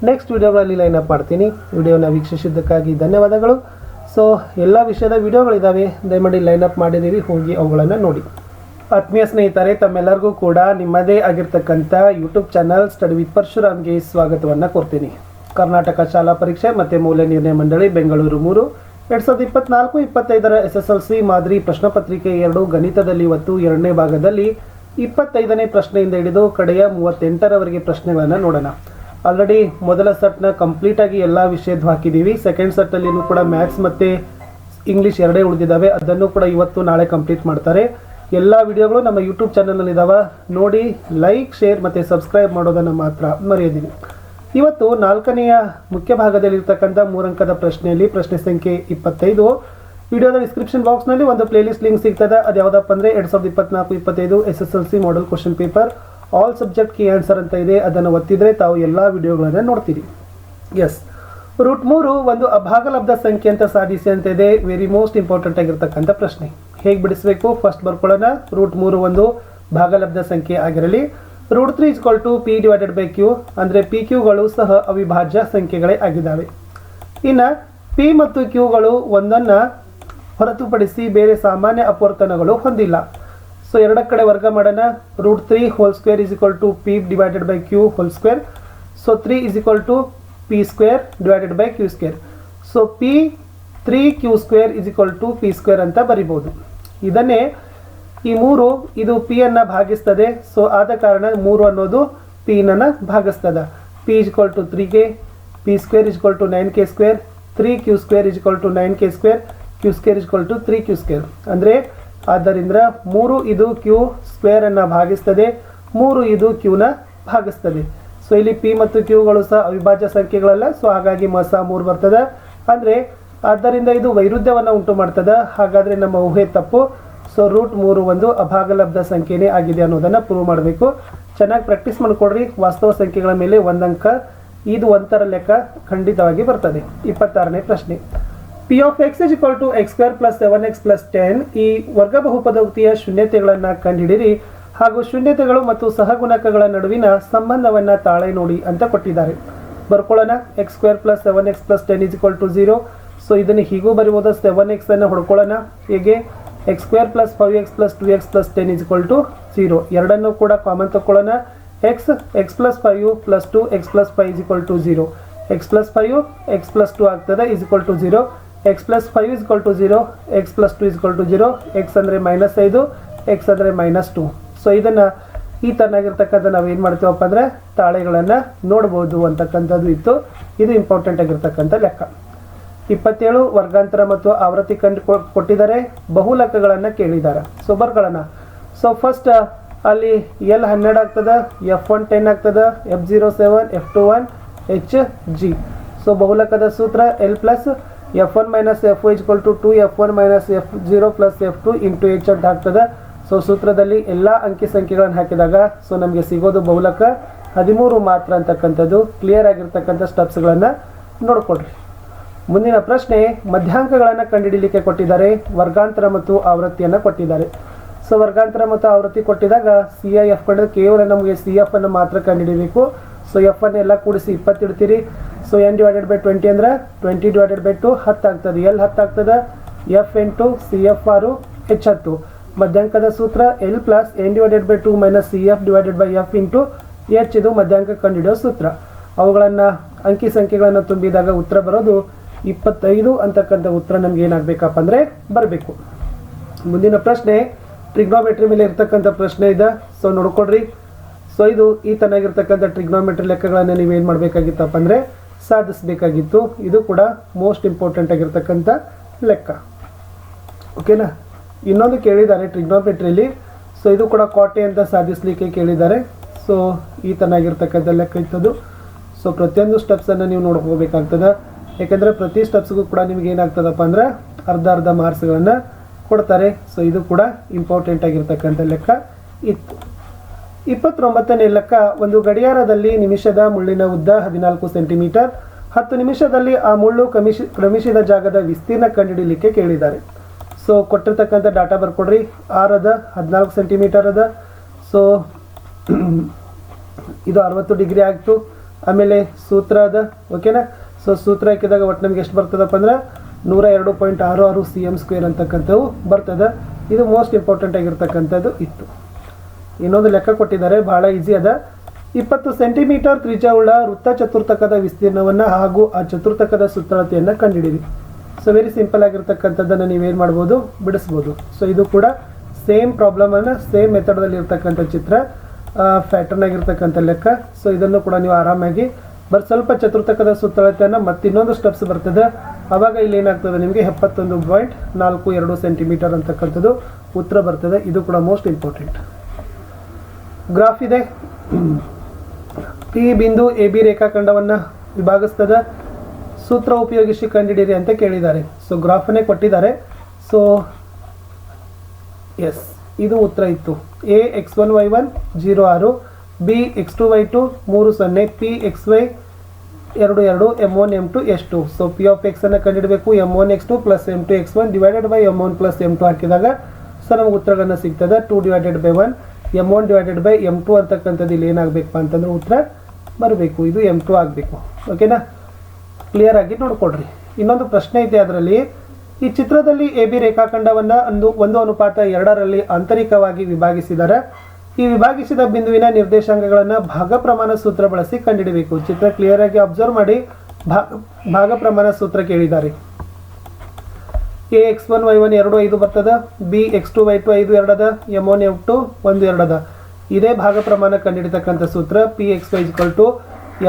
ನೆಕ್ಸ್ಟ್ ವಿಡಿಯೋಗಳಲ್ಲಿ ಲೈನ್ ಅಪ್ ಮಾಡ್ತೀನಿ. ವಿಡಿಯೋನ ವೀಕ್ಷಿಸಿದ್ದಕ್ಕಾಗಿ ಧನ್ಯವಾದಗಳು. ಸೊ ಎಲ್ಲ ವಿಷಯದ ವಿಡಿಯೋಗಳಿದ್ದಾವೆ ದಯಮಾಡಿ ಲೈನ್ ಅಪ್ ಮಾಡಿದ್ದೀವಿ ಹೋಗಿ ಅವುಗಳನ್ನು ನೋಡಿ. ಆತ್ಮೀಯ ಸ್ನೇಹಿತರೆ, ತಮ್ಮೆಲ್ಲರಿಗೂ ಕೂಡ ನಿಮ್ಮದೇ ಆಗಿರ್ತಕ್ಕಂಥ ಯೂಟ್ಯೂಬ್ ಚಾನಲ್ ಸ್ಟಡಿ ವಿತ್ ಪರಶುರಾಮ್ಗೆ ಸ್ವಾಗತವನ್ನು ಕೊಡ್ತೀನಿ. ಕರ್ನಾಟಕ ಶಾಲಾ ಪರೀಕ್ಷೆ ಮತ್ತು ಮೌಲ್ಯ ನಿರ್ಣಯ ಮಂಡಳಿ ಬೆಂಗಳೂರು ಮೂರು. ಎರಡು ಸಾವಿರದ ಇಪ್ಪತ್ನಾಲ್ಕು, ಇಪ್ಪತ್ತೈದರ ಎಸ್ ಎಸ್ ಎಲ್ ಸಿ ಮಾದರಿ ಪ್ರಶ್ನಪತ್ರಿಕೆ ಎರಡು ಗಣಿತದಲ್ಲಿ ಇವತ್ತು ಎರಡನೇ ಭಾಗದಲ್ಲಿ ಇಪ್ಪತ್ತೈದನೇ ಪ್ರಶ್ನೆಯಿಂದ ಹಿಡಿದು ಕಡೆಯ ಮೂವತ್ತೆಂಟರವರೆಗೆ ಪ್ರಶ್ನೆಗಳನ್ನು ನೋಡೋಣ. ಆಲ್ರೆಡಿ ಮೊದಲ ಸೆಟ್ನ ಕಂಪ್ಲೀಟಾಗಿ ಎಲ್ಲ ವಿಷಯದ್ದು ಹಾಕಿದ್ದೀವಿ. ಸೆಕೆಂಡ್ ಸೆಟ್ಟಲ್ಲಿನೂ ಕೂಡ ಮ್ಯಾಥ್ಸ್ ಮತ್ತು ಇಂಗ್ಲೀಷ್ ಎರಡೇ ಉಳಿದಿದ್ದಾವೆ. ಅದನ್ನು ಕೂಡ ಇವತ್ತು ನಾಳೆ ಕಂಪ್ಲೀಟ್ ಮಾಡ್ತಾರೆ. ಎಲ್ಲ ವಿಡಿಯೋಗಳು ನಮ್ಮ ಯೂಟ್ಯೂಬ್ ಚಾನಲ್ನಲ್ಲಿದ್ದಾವೆ ನೋಡಿ, ಲೈಕ್, ಶೇರ್ ಮತ್ತು ಸಬ್ಸ್ಕ್ರೈಬ್ ಮಾಡೋದನ್ನು ಮಾತ್ರ ಮರೆಯೋದಿರಿ. ಇವತ್ತು ನಾಲ್ಕನೆಯ ಮುಖ್ಯ ಭಾಗದಲ್ಲಿರ್ತಕ್ಕಂಥ ಮೂರಂಕದ ಪ್ರಶ್ನೆಯಲ್ಲಿ ಪ್ರಶ್ನೆ ಸಂಖ್ಯೆ ಇಪ್ಪತ್ತೈದು. ವಿಡಿಯೋದ ಡಿಸ್ಕ್ರಿಪ್ಷನ್ ಬಾಕ್ಸ್ನಲ್ಲಿ ಒಂದು ಪ್ಲೇಲಿಸ್ಟ್ ಲಿಂಕ್ ಸಿಗ್ತದೆ. ಅದು ಯಾವುದಪ್ಪ ಅಂದರೆ ಎರಡು ಸಾವಿರದ ಇಪ್ಪತ್ನಾಲ್ಕು, ಇಪ್ಪತ್ತೈದು S S L C model question paper all subject key answer ಅಂತ ಇದೆ. ಅದನ್ನು ಒತ್ತಿದ್ರೆ ತಾವು ಎಲ್ಲ ವಿಡಿಯೋಗಳನ್ನು ನೋಡ್ತೀರಿ. ಎಸ್ ರೂಟ್ ಮೂರು, ಒಂದು ಅಭಾಗಲಬ್ಧ ಸಂಖ್ಯೆ ಅಂತ ಸಾಧಿಸಿ ಅಂತ ಇದೆ. ವೆರಿ ಮೋಸ್ಟ್ ಇಂಪಾರ್ಟೆಂಟ್ ಆಗಿರ್ತಕ್ಕಂಥ ಪ್ರಶ್ನೆ. ಹೇಗೆ ಬಿಡಿಸಬೇಕು? ಫಸ್ಟ್ ಬರ್ಕೊಳ್ಳೋಣ. ರೂಟ್ ಮೂರು, ಒಂದು ಭಾಗಲಬ್ಧ ಸಂಖ್ಯೆ ಆಗಿರಲಿ. Root three is equal to P divided by Q ಅಂದರೆ ಪಿ ಕ್ಯೂಗಳು ಸಹ ಅವಿಭಾಜ್ಯ ಸಂಖ್ಯೆಗಳೇ ಆಗಿದ್ದಾವೆ. ಇನ್ನು ಪಿ ಮತ್ತು ಕ್ಯೂಗಳು ಒಂದನ್ನು ಹೊರತುಪಡಿಸಿ ಬೇರೆ ಸಾಮಾನ್ಯ ಅಪವರ್ತನಗಳು ಹೊಂದಿಲ್ಲ. ಸೊ ಎರಡ ಕಡೆ ವರ್ಗ ಮಾಡೋಣ. Root three whole square is equal to P divided by Q whole square so three is equal to P square divided by Q square so P three Q square is equal to P square ಅಂತ ಬರಿಬೋದು. ಇದನ್ನೇ ಈ ಮೂರು ಇದು P ಅನ್ನ ಭಾಗಿಸ್ತದೆ. So ಆದ ಕಾರಣ ಮೂರು ಅನ್ನೋದು ಪಿನನ್ನು ಭಾಗಿಸ್ತದೆ. P is equal to three k P square is equal to nine k square three Q square is equal to nine k square Q square is equal to three Q square ಅಂದರೆ ಆದ್ದರಿಂದ ಮೂರು ಇದು Q ಸ್ಕ್ವೇರನ್ನು ಭಾಗಿಸ್ತದೆ, ಮೂರು ಇದು ಕ್ಯೂನ ಭಾಗಿಸ್ತದೆ. So ಇಲ್ಲಿ P ಮತ್ತು ಕ್ಯೂಗಳು ಸಹ ಅವಿಭಾಜ್ಯ ಸಂಖ್ಯೆಗಳಲ್ಲ ಸೊ ಹಾಗಾಗಿ ಮಸ ಮೂರು ಬರ್ತದೆ. ಅಂದರೆ, ಆದ್ದರಿಂದ ಇದು ವೈರುಧ್ಯವನ್ನು ಉಂಟು ಮಾಡ್ತದೆ ಹಾಗಾದರೆ ನಮ್ಮ ಊಹೆ ತಪ್ಪು. ಸೊ ರೂಟ್ ಮೂರು ಒಂದು ಅಭಾಗಲಬ್ಧ ಸಂಖ್ಯೆನೇ ಆಗಿದೆ ಅನ್ನೋದನ್ನು ಪ್ರೂವ್ ಮಾಡಬೇಕು. ಚೆನ್ನಾಗಿ ಪ್ರಾಕ್ಟೀಸ್ ಮಾಡಿಕೊಡ್ರಿ. ವಾಸ್ತವ ಸಂಖ್ಯೆಗಳ ಮೇಲೆ ಒಂದಂಕ, ಇದು ಒಂಥರ ಲೆಕ್ಕ ಖಂಡಿತವಾಗಿ ಬರ್ತದೆ. ಇಪ್ಪತ್ತಾರನೇ ಪ್ರಶ್ನೆ. P of x is equal to x square plus seven x plus ten ಈ ವರ್ಗ ಬಹುಪದೋಕ್ತಿಯ ಶೂನ್ಯತೆಗಳನ್ನು ಕಂಡುಹಿಡಿರಿ ಹಾಗೂ ಶೂನ್ಯತೆಗಳು ಮತ್ತು ಸಹಗುಣಕಗಳ ನಡುವಿನ ಸಂಬಂಧವನ್ನು ತಾಳೆ ನೋಡಿ ಅಂತ ಕೊಟ್ಟಿದ್ದಾರೆ. ಬರ್ಕೊಳ್ಳೋಣ. X square plus seven x plus ten is equal to zero so ಇದನ್ನು ಹೀಗೂ ಬರಿಬೋದು. ಸೆವೆನ್ ಎಕ್ಸನ್ನು ಹೊಡ್ಕೊಳ್ಳೋಣ. ಹೇಗೆ? X square plus five x plus two x plus ten is equal to zero ಎರಡನ್ನೂ ಕೂಡ ಕಾಮನ್ ತಗೊಳ್ಳೋಣ x x plus five plus two x plus five is equal to zero x plus five x plus two ಆಗ್ತದೆ is equal to zero x plus five is equal to zero x plus two is equal to zero x ಅಂದರೆ minus ಐದು x ಅಂದರೆ minus two so ಇದನ್ನು ಈ ಥರನಾಗಿರ್ತಕ್ಕಂಥ ನಾವು ಏನು ಮಾಡ್ತೀವಪ್ಪ ಅಂದರೆ ತಾಳೆಗಳನ್ನು ನೋಡ್ಬೋದು ಅಂತಕ್ಕಂಥದ್ದು ಇತ್ತು. ಇದು ಇಂಪಾರ್ಟೆಂಟ್ ಆಗಿರ್ತಕ್ಕಂಥ ಲೆಕ್ಕ. ಇಪ್ಪತ್ತೇಳು ವರ್ಗಾಂತರ ಮತ್ತು ಆವೃತ್ತಿ ಕಂಡು ಕೊಟ್ಟಿದ್ದಾರೆ. ಬಹುಲಕಗಳನ್ನು ಕೇಳಿದ್ದಾರೆ. ಸೊ ಬರ್ಗಳನ್ನು. ಸೊ ಫಸ್ಟ್ ಅಲ್ಲಿ ಎಲ್ ಹನ್ನೆರಡು ಆಗ್ತದೆ ಎಫ್ ಒನ್ ಟೆನ್ ಆಗ್ತದೆ F zero seven F two one H G so ಬಹುಲಕದ ಸೂತ್ರ L plus F one minus F O is equal to two F one minus F zero plus F two into H ಅಂತ ಆಗ್ತದೆ. So ಸೂತ್ರದಲ್ಲಿ ಎಲ್ಲ ಅಂಕಿ ಸಂಖ್ಯೆಗಳನ್ನು ಹಾಕಿದಾಗ so ನಮಗೆ ಸಿಗೋದು ಬಹುಲಕ ಹದಿಮೂರು ಮಾತ್ರ ಅಂತಕ್ಕಂಥದ್ದು. ಕ್ಲಿಯರ್ ಆಗಿರ್ತಕ್ಕಂಥ ಸ್ಟೆಪ್ಸ್ಗಳನ್ನು ನೋಡ್ಕೊಡ್ರಿ ಮುಂದಿನ ಪ್ರಶ್ನೆ, ಮಧ್ಯಾಂಕಗಳನ್ನು ಕಂಡುಹಿಡಿಯಲಿಕ್ಕೆ ಕೊಟ್ಟಿದ್ದಾರೆ, ವರ್ಗಾಂತರ ಮತ್ತು ಆವೃತ್ತಿಯನ್ನು ಕೊಟ್ಟಿದ್ದಾರೆ. ಸೊ ವರ್ಗಾಂತರ ಮತ್ತು ಆವೃತ್ತಿ ಕೊಟ್ಟಿದಾಗ ಸಿ ಐ ಎಫ್ ಕಂಡು ಕೇವಲ ನಮಗೆ ಸಿ ಎಫ್ ಅನ್ನು ಮಾತ್ರ ಕಂಡುಹಿಡಿಬೇಕು. ಸೊ ಎಫ್ ಅನ್ನು ಎಲ್ಲ ಕೂಡಿಸಿ ಇಪ್ಪತ್ತು ಇಡ್ತೀರಿ. So N divided by twenty ಅಂದ್ರೆ ಟ್ವೆಂಟಿ ಡಿವೈಡೆಡ್ ಬೈ ಟು ಹತ್ತು ಆಗ್ತದೆ. ಎಲ್ ಹತ್ತು ಆಗ್ತದೆ? ಎಫ್ ಎಂಟು ಸಿ ಎಫ್ ಆರು ಎಚ್ ಹತ್ತು. ಮಧ್ಯಾಂಕದ ಸೂತ್ರ L plus N divided by two minus C F divided by F into H ಇದು ಮಧ್ಯಾಂಕ ಕಂಡುಹಿಡಿಯೋ ಸೂತ್ರ. ಅವುಗಳನ್ನು ಅಂಕಿ ಸಂಖ್ಯೆಗಳನ್ನು ತುಂಬಿದಾಗ ಉತ್ತರ ಬರೋದು ಇಪ್ಪತ್ತೈದು ಅಂತಕ್ಕಂಥ ಉತ್ತರ ನಮ್ಗೆ ಏನಾಗಬೇಕಪ್ಪ ಅಂದರೆ ಬರಬೇಕು. ಮುಂದಿನ ಪ್ರಶ್ನೆ ಟ್ರಿಗ್ನೋಮೆಟ್ರಿ ಮೇಲೆ ಇರ್ತಕ್ಕಂಥ ಪ್ರಶ್ನೆ ಇದೆ. ಸೊ ನೋಡ್ಕೊಡ್ರಿ ಸೊ ಇದು ಈ ತನಾಗಿರ್ತಕ್ಕಂಥ ಟ್ರಿಗ್ನೋಮೆಟ್ರಿ ಲೆಕ್ಕಗಳನ್ನು ನೀವು ಏನು ಮಾಡಬೇಕಾಗಿತ್ತಪ್ಪ ಅಂದರೆ ಸಾಧಿಸಬೇಕಾಗಿತ್ತು. ಇದು ಕೂಡ ಮೋಸ್ಟ್ ಇಂಪಾರ್ಟೆಂಟ್ ಆಗಿರ್ತಕ್ಕಂಥ ಲೆಕ್ಕ. ಓಕೆನಾ ಇನ್ನೊಂದು ಕೇಳಿದ್ದಾರೆ ಟ್ರಿಗ್ನೋಮೆಟ್ರಿಯಲ್ಲಿ ಸೊ ಇದು ಕೂಡ ಕೋಟೆ ಅಂತ ಸಾಧಿಸಲಿಕ್ಕೆ ಕೇಳಿದ್ದಾರೆ. ಸೊ ಈ ತನಾಗಿರ್ತಕ್ಕಂಥ ಲೆಕ್ಕ ಇತ್ತದು ಸೊ ಪ್ರತಿಯೊಂದು ಸ್ಟೆಪ್ಸನ್ನು ನೀವು ನೋಡ್ಕೋಬೇಕಾಗ್ತದೆ. ಯಾಕಂದರೆ ಪ್ರತಿ ಸ್ಟೆಪ್ಸ್ಗೂ ಕೂಡ ನಿಮ್ಗೆ ಏನಾಗ್ತದಪ್ಪ ಅಂದ್ರೆ ಅರ್ಧ ಅರ್ಧ ಮಾರ್ಕ್ಸ್ಗಳನ್ನು ಕೊಡ್ತಾರೆ. ಸೊ ಇದು ಕೂಡ ಇಂಪಾರ್ಟೆಂಟ್ ಆಗಿರ್ತಕ್ಕಂಥ ಲೆಕ್ಕ ಇತ್ತು. ಇಪ್ಪತ್ತೊಂಬತ್ತನೇ ಲೆಕ್ಕ, ಒಂದು ಗಡಿಯಾರದಲ್ಲಿ ನಿಮಿಷದ ಮುಳ್ಳಿನ ಉದ್ದ ಹದಿನಾಲ್ಕು ಸೆಂಟಿಮೀಟರ್ ಹತ್ತು ನಿಮಿಷದಲ್ಲಿ ಆ ಮುಳ್ಳು ಕ್ರಮಿಸಿ ಕ್ರಮಿಸಿದ ಜಾಗದ ವಿಸ್ತೀರ್ಣ ಕಂಡುಹಿಡಿಯಲಿಕ್ಕೆ ಕೇಳಿದ್ದಾರೆ. ಸೊ ಕೊಟ್ಟಿರ್ತಕ್ಕಂಥ ಡಾಟಾ ಬರ್ಕೊಡ್ರಿ. ಆರ್ ಅದ, ಹದಿನಾಲ್ಕು ಸೆಂಟಿಮೀಟರ್ ಅದ. ಸೊ ಇದು ಅರವತ್ತು ಡಿಗ್ರಿ ಆಯಿತು. ಆಮೇಲೆ ಸೂತ್ರ ಅದ ಓಕೆನಾ ಸೊ ಸೂತ್ರ ಹಾಕಿದಾಗ ಒಟ್ಟು ನಮ್ಗೆ ಎಷ್ಟು ಬರ್ತದಪ್ಪ ಅಂದ್ರೆ ನೂರ ಎರಡು ಪಾಯಿಂಟ್ ಆರು ಆರು ಸಿ ಎಂ ಸ್ಕ್ವೇರ್ ಅಂತಕ್ಕಂಥವು ಬರ್ತದೆ. ಇದು ಮೋಸ್ಟ್ ಇಂಪಾರ್ಟೆಂಟ್ ಆಗಿರ್ತಕ್ಕಂಥದ್ದು ಇತ್ತು. ಇನ್ನೊಂದು ಲೆಕ್ಕ ಕೊಟ್ಟಿದ್ದಾರೆ, ಬಹಳ ಈಸಿ ಅದ. ಇಪ್ಪತ್ತು ಸೆಂಟಿಮೀಟರ್ ತ್ರಿಜ್ಯವುಳ್ಳ ವೃತ್ತ ಚತುರ್ಥಕದ ವಿಸ್ತೀರ್ಣವನ್ನು ಹಾಗೂ ಆ ಚತುರ್ಥಕದ ಸುತ್ತಳತೆಯನ್ನು ಕಂಡುಹಿಡಿರಿ ಸೊ ವೆರಿ ಸಿಂಪಲ್ ಆಗಿರ್ತಕ್ಕಂಥದ್ದನ್ನು ನೀವೇನು ಮಾಡ್ಬೋದು? ಬಿಡಿಸ್ಬೋದು. ಸೊ ಇದು ಕೂಡ ಸೇಮ್ ಪ್ರಾಬ್ಲಮನ್ನು ಸೇಮ್ ಮೆಥಡಲ್ಲಿ ಇರ್ತಕ್ಕಂಥ ಚಿತ್ರ ಪ್ಯಾಟರ್ನ್ ಆಗಿರ್ತಕ್ಕಂಥ ಲೆಕ್ಕ. ಸೊ ಇದನ್ನು ಕೂಡ ನೀವು ಆರಾಮಾಗಿ ಬಟ್ ಸ್ವಲ್ಪ ಚತುರ್ಥಕದ ಸುತ್ತಳತೆಯನ್ನು ಮತ್ತಿನ್ನೊಂದು ಸ್ಟೆಪ್ಸ್ ಬರ್ತದೆ. ಆವಾಗ ಇಲ್ಲಿ ಏನಾಗ್ತದೆ ನಿಮಗೆ ಎಪ್ಪತ್ತೊಂದು ಪಾಯಿಂಟ್ ನಾಲ್ಕು ಎರಡು ಸೆಂಟಿಮೀಟರ್ ಅಂತಕ್ಕಂಥದ್ದು ಉತ್ತರ ಬರ್ತದೆ. ಇದು ಕೂಡ ಮೋಸ್ಟ್ ಇಂಪಾರ್ಟೆಂಟ್ ಗ್ರಾಫ್ ಇದೆ. ಪಿ ಬಿಂದು ಎ ಬಿ ರೇಖಾಖಂಡವನ್ನು ವಿಭಾಗಿಸ್ತದೆ. ಸೂತ್ರ ಉಪಯೋಗಿಸಿ ಕಂಡುಹಿಡಿಯಿರಿ ಅಂತ ಕೇಳಿದ್ದಾರೆ. ಸೊ ಗ್ರಾಫನ್ನೇ ಕೊಟ್ಟಿದ್ದಾರೆ. ಸೊ ಎಸ್ ಇದು ಉತ್ತರ ಇತ್ತು. A x one y one zero ಆರು B x two y two ಮೂರು ಸೊನ್ನೆ ಪಿ ಎಕ್ಸ್ ವೈ ಎರಡು ಎರಡು M one M two S two so P of ಎಕ್ಸನ್ನು ಕಂಡುಹಿಡಬೇಕು M one x two plus M two x one divided by M one plus M two ಹಾಕಿದಾಗ so ನಮಗೆ ಉತ್ತರಗಳನ್ನು ಸಿಗ್ತದೆ. Two divided by one M one divided by M two ಅಂತಕ್ಕಂಥದ್ದು ಇಲ್ಲಿ ಏನಾಗಬೇಕಪ್ಪ ಅಂತಂದ್ರೆ ಉತ್ತರ ಬರಬೇಕು. ಇದು ಎಂ ಟು ಆಗಬೇಕು. ಓಕೆನಾ ಕ್ಲಿಯರ್ ಆಗಿ ನೋಡ್ಕೊಡ್ರಿ ಇನ್ನೊಂದು ಪ್ರಶ್ನೆ ಇದೆ ಅದರಲ್ಲಿ. ಈ ಚಿತ್ರದಲ್ಲಿ ಎ ಬಿ ರೇಖಾಖಂಡವನ್ನು ಒಂದು ಒಂದು ಅನುಪಾತ ಎರಡರಲ್ಲಿ ಆಂತರಿಕವಾಗಿ ವಿಭಾಗಿಸಿದ್ದಾರೆ ಈ ವಿಭಾಗಿಸಿದ ಬಿಂದುವಿನ ನಿರ್ದೇಶಾಂಕಗಳನ್ನು ಭಾಗ ಪ್ರಮಾಣ ಸೂತ್ರ ಬಳಸಿ ಕಂಡುಹಿಡಬೇಕು ಚಿತ್ರ ಕ್ಲಿಯರ್ ಆಗಿ ಅಬ್ಸರ್ವ್ ಮಾಡಿ ಭಾಗ ಪ್ರಮಾಣ ಸೂತ್ರ ಕೇಳಿದ್ದಾರೆ. A x one y one ಎರಡು ಐದು ಬರ್ತದ B x two y two ಐದು ಎರಡದ ಎಂ ಒನ್ ಎಫ್ ಟು ಒಂದು ಎರಡದ. ಇದೇ ಭಾಗ ಪ್ರಮಾಣ ಕಂಡುಹಿಡಿತಕ್ಕಂಥ ಸೂತ್ರ P x y equal to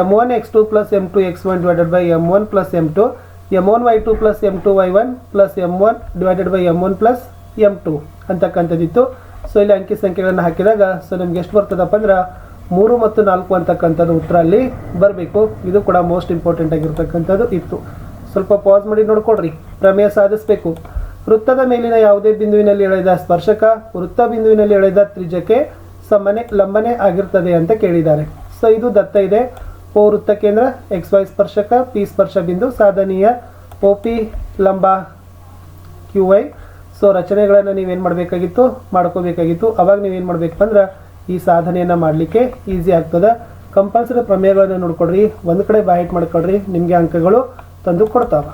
M one x two plus M two x one divided by M one plus M two M one y two plus M two y one plus M one divided by M one plus M two ಅಂತಕ್ಕಂಥದ್ದಿತ್ತು. So ಇಲ್ಲಿ ಅಂಕಿ ಸಂಖ್ಯೆಗಳನ್ನು ಹಾಕಿದಾಗ so ನಿಮ್ಗೆ ಎಷ್ಟು ಬರ್ತದಪ್ಪ ಅಂದ್ರೆ ಮೂರು ಮತ್ತು ನಾಲ್ಕು ಅಂತಕ್ಕಂಥದ್ದು ಉತ್ತರ ಅಲ್ಲಿ ಬರಬೇಕು. ಇದು ಕೂಡ ಮೋಸ್ಟ್ ಇಂಪಾರ್ಟೆಂಟ್ ಆಗಿರ್ತಕ್ಕಂಥದ್ದು ಇತ್ತು. ಸ್ವಲ್ಪ ಪಾಸ್ ಮಾಡಿ ನೋಡ್ಕೊಡ್ರಿ ಪ್ರಮೇಯ ಸಾಧಿಸಬೇಕು. ವೃತ್ತದ ಮೇಲಿನ ಯಾವುದೇ ಬಿಂದುವಿನಲ್ಲಿ ಎಳೆದ ಸ್ಪರ್ಶಕ, ವೃತ್ತ ಬಿಂದುವಿನಲ್ಲಿ ಎಳೆದ ತ್ರಿಜಕ್ಕೆ ಸಮನೆ, ಲಂಬನೆ ಆಗಿರ್ತದೆ ಅಂತ ಕೇಳಿದ್ದಾರೆ. ಸೊ ಇದು ದತ್ತ ಇದೆ. ಓ ವೃತ್ತ ಕೇಂದ್ರ ಎಕ್ಸ್ ವೈ ಸ್ಪರ್ಶಕ ಪಿ ಸ್ಪರ್ಶ ಬಿಂದು, ಸಾಧನೀಯ ಓ ಪಿ ಲಂಬ ಕ್ಯೂ ವೈ ಸೊ ರಚನೆಗಳನ್ನು ನೀವೇನು ಮಾಡಬೇಕಾಗಿತ್ತು? ಮಾಡ್ಕೋಬೇಕಾಗಿತ್ತು. ಅವಾಗ ನೀವೇನು ಮಾಡಬೇಕು ಅಂದ್ರೆ ಈ ಸಾಧನೆಯನ್ನು ಮಾಡಲಿಕ್ಕೆ ಈಸಿ ಆಗ್ತದೆ. ಕಂಪಲ್ಸರಿ ಪ್ರಮೇಯಗಳನ್ನು ನೋಡ್ಕೊಡ್ರಿ. ಒಂದು ಕಡೆ ಬಾಯಿಟ್ ಮಾಡ್ಕೊಡ್ರಿ. ನಿಮಗೆ ಅಂಕಗಳು ತಂದು ಕೊಡ್ತಾವೆ.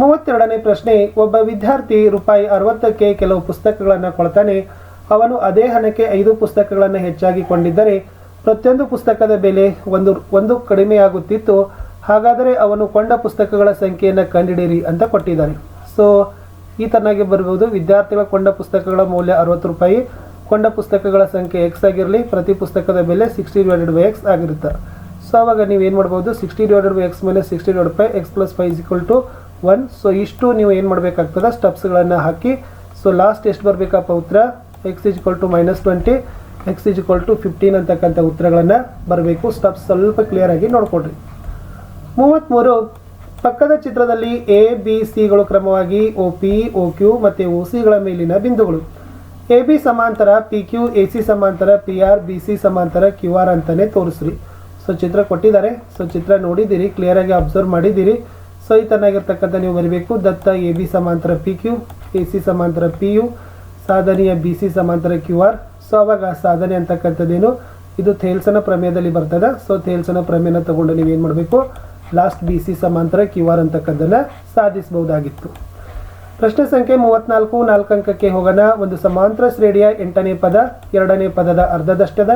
ಮೂವತ್ತೆರಡನೇ ಪ್ರಶ್ನೆ, ಒಬ್ಬ ವಿದ್ಯಾರ್ಥಿ ರೂಪಾಯಿ ಅರವತ್ತಕ್ಕೆ ಕೆಲವು ಪುಸ್ತಕಗಳನ್ನು ಕೊಡ್ತಾನೆ. ಅವನು ಅದೇ ಹಣಕ್ಕೆ ಐದು ಪುಸ್ತಕಗಳನ್ನು ಹೆಚ್ಚಾಗಿ ಕೊಂಡಿದ್ದರೆ ಪ್ರತಿಯೊಂದು ಪುಸ್ತಕದ ಬೆಲೆ ಒಂದು ಒಂದು ಕಡಿಮೆಯಾಗುತ್ತಿತ್ತು ಹಾಗಾದರೆ ಅವನು ಕೊಂಡ ಪುಸ್ತಕಗಳ ಸಂಖ್ಯೆಯನ್ನು ಕಂಡುಹಿಡಿಯಿರಿ ಅಂತ ಕೊಟ್ಟಿದ್ದಾರೆ. ಸೊ ಈ ತರನಾಗಿ ಬರ್ಬೋದು ವಿದ್ಯಾರ್ಥಿಗಳ ಕೊಂಡ ಪುಸ್ತಕಗಳ ಮೌಲ್ಯ ಅರವತ್ತು ರೂಪಾಯಿ. ಕೊಂಡ ಪುಸ್ತಕಗಳ ಸಂಖ್ಯೆ ಎಕ್ಸ್ ಆಗಿರಲಿ, ಪ್ರತಿ ಪುಸ್ತಕದ ಬೆಲೆ ಸಿಕ್ಸ್ಟಿ ಡಿವೈಡೆಡ್ ಬೈ ಎಕ್ಸ್ ಆಗಿರುತ್ತೆ. ಸೊ ಅವಾಗ ನೀವು ಏನು ಮಾಡ್ಬೋದು? ಸಿಕ್ಸ್ಟಿ ಡಿವೈಡೆಡ್ ಬೈ ಎಕ್ಸ್ ಮೇಲೆ sixty divide by x plus five equal to one so ಇಷ್ಟು ನೀವು ಏನು ಮಾಡಬೇಕಾಗ್ತದೆ? ಸ್ಟೆಪ್ಸ್ಗಳನ್ನು ಹಾಕಿ. ಸೊ ಲಾಸ್ಟ್ ಎಷ್ಟು ಬರಬೇಕಪ್ಪ ಉತ್ತರ? X equal to minus twenty x equal to fifteen ಅಂತಕ್ಕಂಥ ಉತ್ತರಗಳನ್ನು ಬರಬೇಕು. ಸ್ಟೆಪ್ಸ್ ಸ್ವಲ್ಪ ಕ್ಲಿಯರ್ ಆಗಿ ನೋಡ್ಕೊಡ್ರಿ ಮೂವತ್ತ್ಮೂರು ಪಕ್ಕದ ಚಿತ್ರದಲ್ಲಿ ಎ ಬಿ ಸಿಗಳು ಕ್ರಮವಾಗಿ ಒ ಪಿ ಒ ಕ್ಯೂ ಮತ್ತು ಒ ಸಿಗಳ ಮೇಲಿನ ಬಿಂದುಗಳು. ಎ ಬಿ ಸಮಾಂತರ ಪಿ ಕ್ಯೂ ಎ ಸಿ ಸಮಾಂತರ ಪಿ ಆರ್ ಬಿ ಸಿ ಸಮಾಂತರ ಕ್ಯೂ ಆರ್ ಅಂತಾನೆ ತೋರಿಸ್ರಿ. ಸೊ ಚಿತ್ರ ಕೊಟ್ಟಿದ್ದಾರೆ. ಸೊ ಚಿತ್ರ ನೋಡಿದ್ದೀರಿ ಕ್ಲಿಯರಾಗಿ ಅಬ್ಸರ್ವ್ ಮಾಡಿದ್ದೀರಿ. ಸೊ ಈ ತನ್ನಾಗಿರ್ತಕ್ಕಂಥ ನೀವು ಬರೀಬೇಕು. ದತ್ತ ಎ ಬಿ ಸಮಾಂತರ ಪಿ ಕ್ಯೂ ಎ ಸಿ ಸಮಾಂತರ ಪಿ ಯು ಸಾಧನೆಯ ಬಿ ಸಿ ಸಮಾಂತರ ಕ್ಯೂ ಆರ್ ಸೊ ಅವಾಗ ಸಾಧನೆ ಅಂತಕ್ಕಂಥದ್ದೇನು? ಇದು ಥೇಲ್ಸನ ಪ್ರಮೇಯದಲ್ಲಿ ಬರ್ತದೆ. ಸೊ ಥೇಲ್ಸನ ಪ್ರಮೇಯನ ತಗೊಂಡು ನೀವೇನು ಮಾಡಬೇಕು? ಲಾಸ್ಟ್ ಬಿ ಸಿ ಸಮಾಂತರ ಕ್ಯೂ ಆರ್ ಅಂತಕ್ಕದ್ದನ್ನು ಸಾಧಿಸಬಹುದಾಗಿತ್ತು. ಪ್ರಶ್ನೆ ಸಂಖ್ಯೆ ಮೂವತ್ನಾಲ್ಕು, ನಾಲ್ಕು ಅಂಕಕ್ಕೆ ಹೋಗೋಣ. ಒಂದು ಸಮಾಂತರ ಶ್ರೇಣಿಯ ಎಂಟನೇ ಪದ, ಎರಡನೇ ಪದದ ಅರ್ಧದಷ್ಟದ,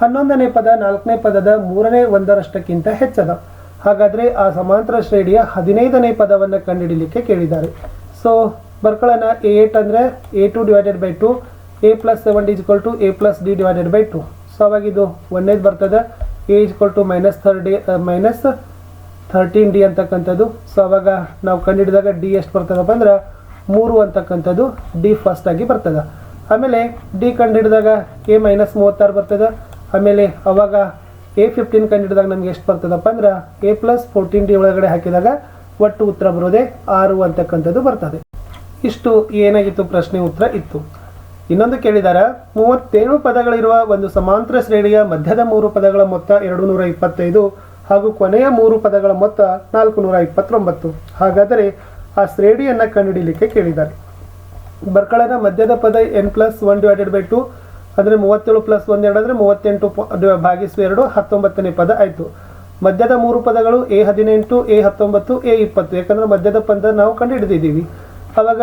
ಹನ್ನೊಂದನೇ ಪದ, ನಾಲ್ಕನೇ ಪದದ, ಮೂರನೇ ಒಂದರಷ್ಟಕ್ಕಿಂತ ಹೆಚ್ಚದ. ಹಾಗಾದರೆ ಆ ಸಮಾಂತರ ಶ್ರೇಣಿಯ ಹದಿನೈದನೇ ಪದವನ್ನು ಕಂಡುಹಿಡಿಲಿಕ್ಕೆ ಕೇಳಿದ್ದಾರೆ. ಸೊ ಬರ್ಕೊಳ್ಳೋಣ ಎ ಏಟ್ ಅಂದರೆ A two divided by two A plus seven is equal to A plus D divided by two so ಅವಾಗಿದು ಒಂದೇದು ಬರ್ತದೆ? A equal to minus third minus thirteen D ಅಂತಕ್ಕಂಥದ್ದು. ಸೊ ಅವಾಗ ನಾವು ಕಂಡುಹಿಡಿದಾಗ ಡಿ ಎಷ್ಟು ಬರ್ತದಪ್ಪ ಅಂದ್ರೆ ಮೂರು ಅಂತಕ್ಕಂಥದ್ದು. ಡಿ ಫಸ್ಟ್ ಆಗಿ ಬರ್ತದೆ. ಆಮೇಲೆ ಡಿ ಕಂಡುಹಿಡಿದಾಗ ಎ ಮೈನಸ್ ಮೂವತ್ತಾರು ಬರ್ತದೆ. ಆಮೇಲೆ ಅವಾಗ ಎ ಫಿಫ್ಟೀನ್ ಕಂಡುಹಿಡಿದಾಗ ನಮ್ಗೆ ಎಷ್ಟು ಬರ್ತದಪ್ಪ ಅಂದ್ರೆ ಎ ಪ್ಲಸ್ ಫೋರ್ಟೀನ್ ಡಿ ಒಳಗಡೆ ಹಾಕಿದಾಗ ಒಟ್ಟು ಉತ್ತರ ಬರೋದೇ ಆರು ಅಂತಕ್ಕಂಥದ್ದು ಬರ್ತದೆ. ಇಷ್ಟು ಏನಾಗಿತ್ತು? ಪ್ರಶ್ನೆ ಉತ್ತರ ಇತ್ತು. ಇನ್ನೊಂದು ಕೇಳಿದಾರ, ಮೂವತ್ತೇಳು ಪದಗಳಿರುವ ಒಂದು ಸಮಾಂತರ ಶ್ರೇಣಿಯ ಮಧ್ಯದ ಮೂರು ಪದಗಳ ಮೊತ್ತ ಎರಡು ನೂರ ಇಪ್ಪತ್ತೈದು. ಹಾಗೂ ಕೊನೆಯ ಮೂರು ಪದಗಳ ಮೊತ್ತ ನಾಲ್ಕು ನೂರ ಇಪ್ಪತ್ತೊಂಬತ್ತು ಹಾಗಾದರೆ ಆ ಶ್ರೇಣಿಯನ್ನು ಕಂಡುಹಿಡಿಯಲಿಕ್ಕೆ ಕೇಳಿದ್ದಾರೆ. ಬರ್ಕಳನ ಮಧ್ಯದ ಪದ N plus one divided by two, ಅಂದರೆ ಮೂವತ್ತೇಳು ಪ್ಲಸ್ ಒಂದು ಎರಡು ಅಂದರೆ ಮೂವತ್ತೆಂಟು ಭಾಗಿಸು ಎರಡು, ಹತ್ತೊಂಬತ್ತನೇ ಪದ ಆಯಿತು. ಮಧ್ಯದ ಮೂರು ಪದಗಳು ಎ ಹದಿನೆಂಟು, ಎ ಹತ್ತೊಂಬತ್ತು, ಎ ಇಪ್ಪತ್ತು. ಯಾಕಂದರೆ ಮಧ್ಯದ ಪದ ನಾವು ಕಂಡುಹಿಡಿದಿದ್ದೀವಿ. ಅವಾಗ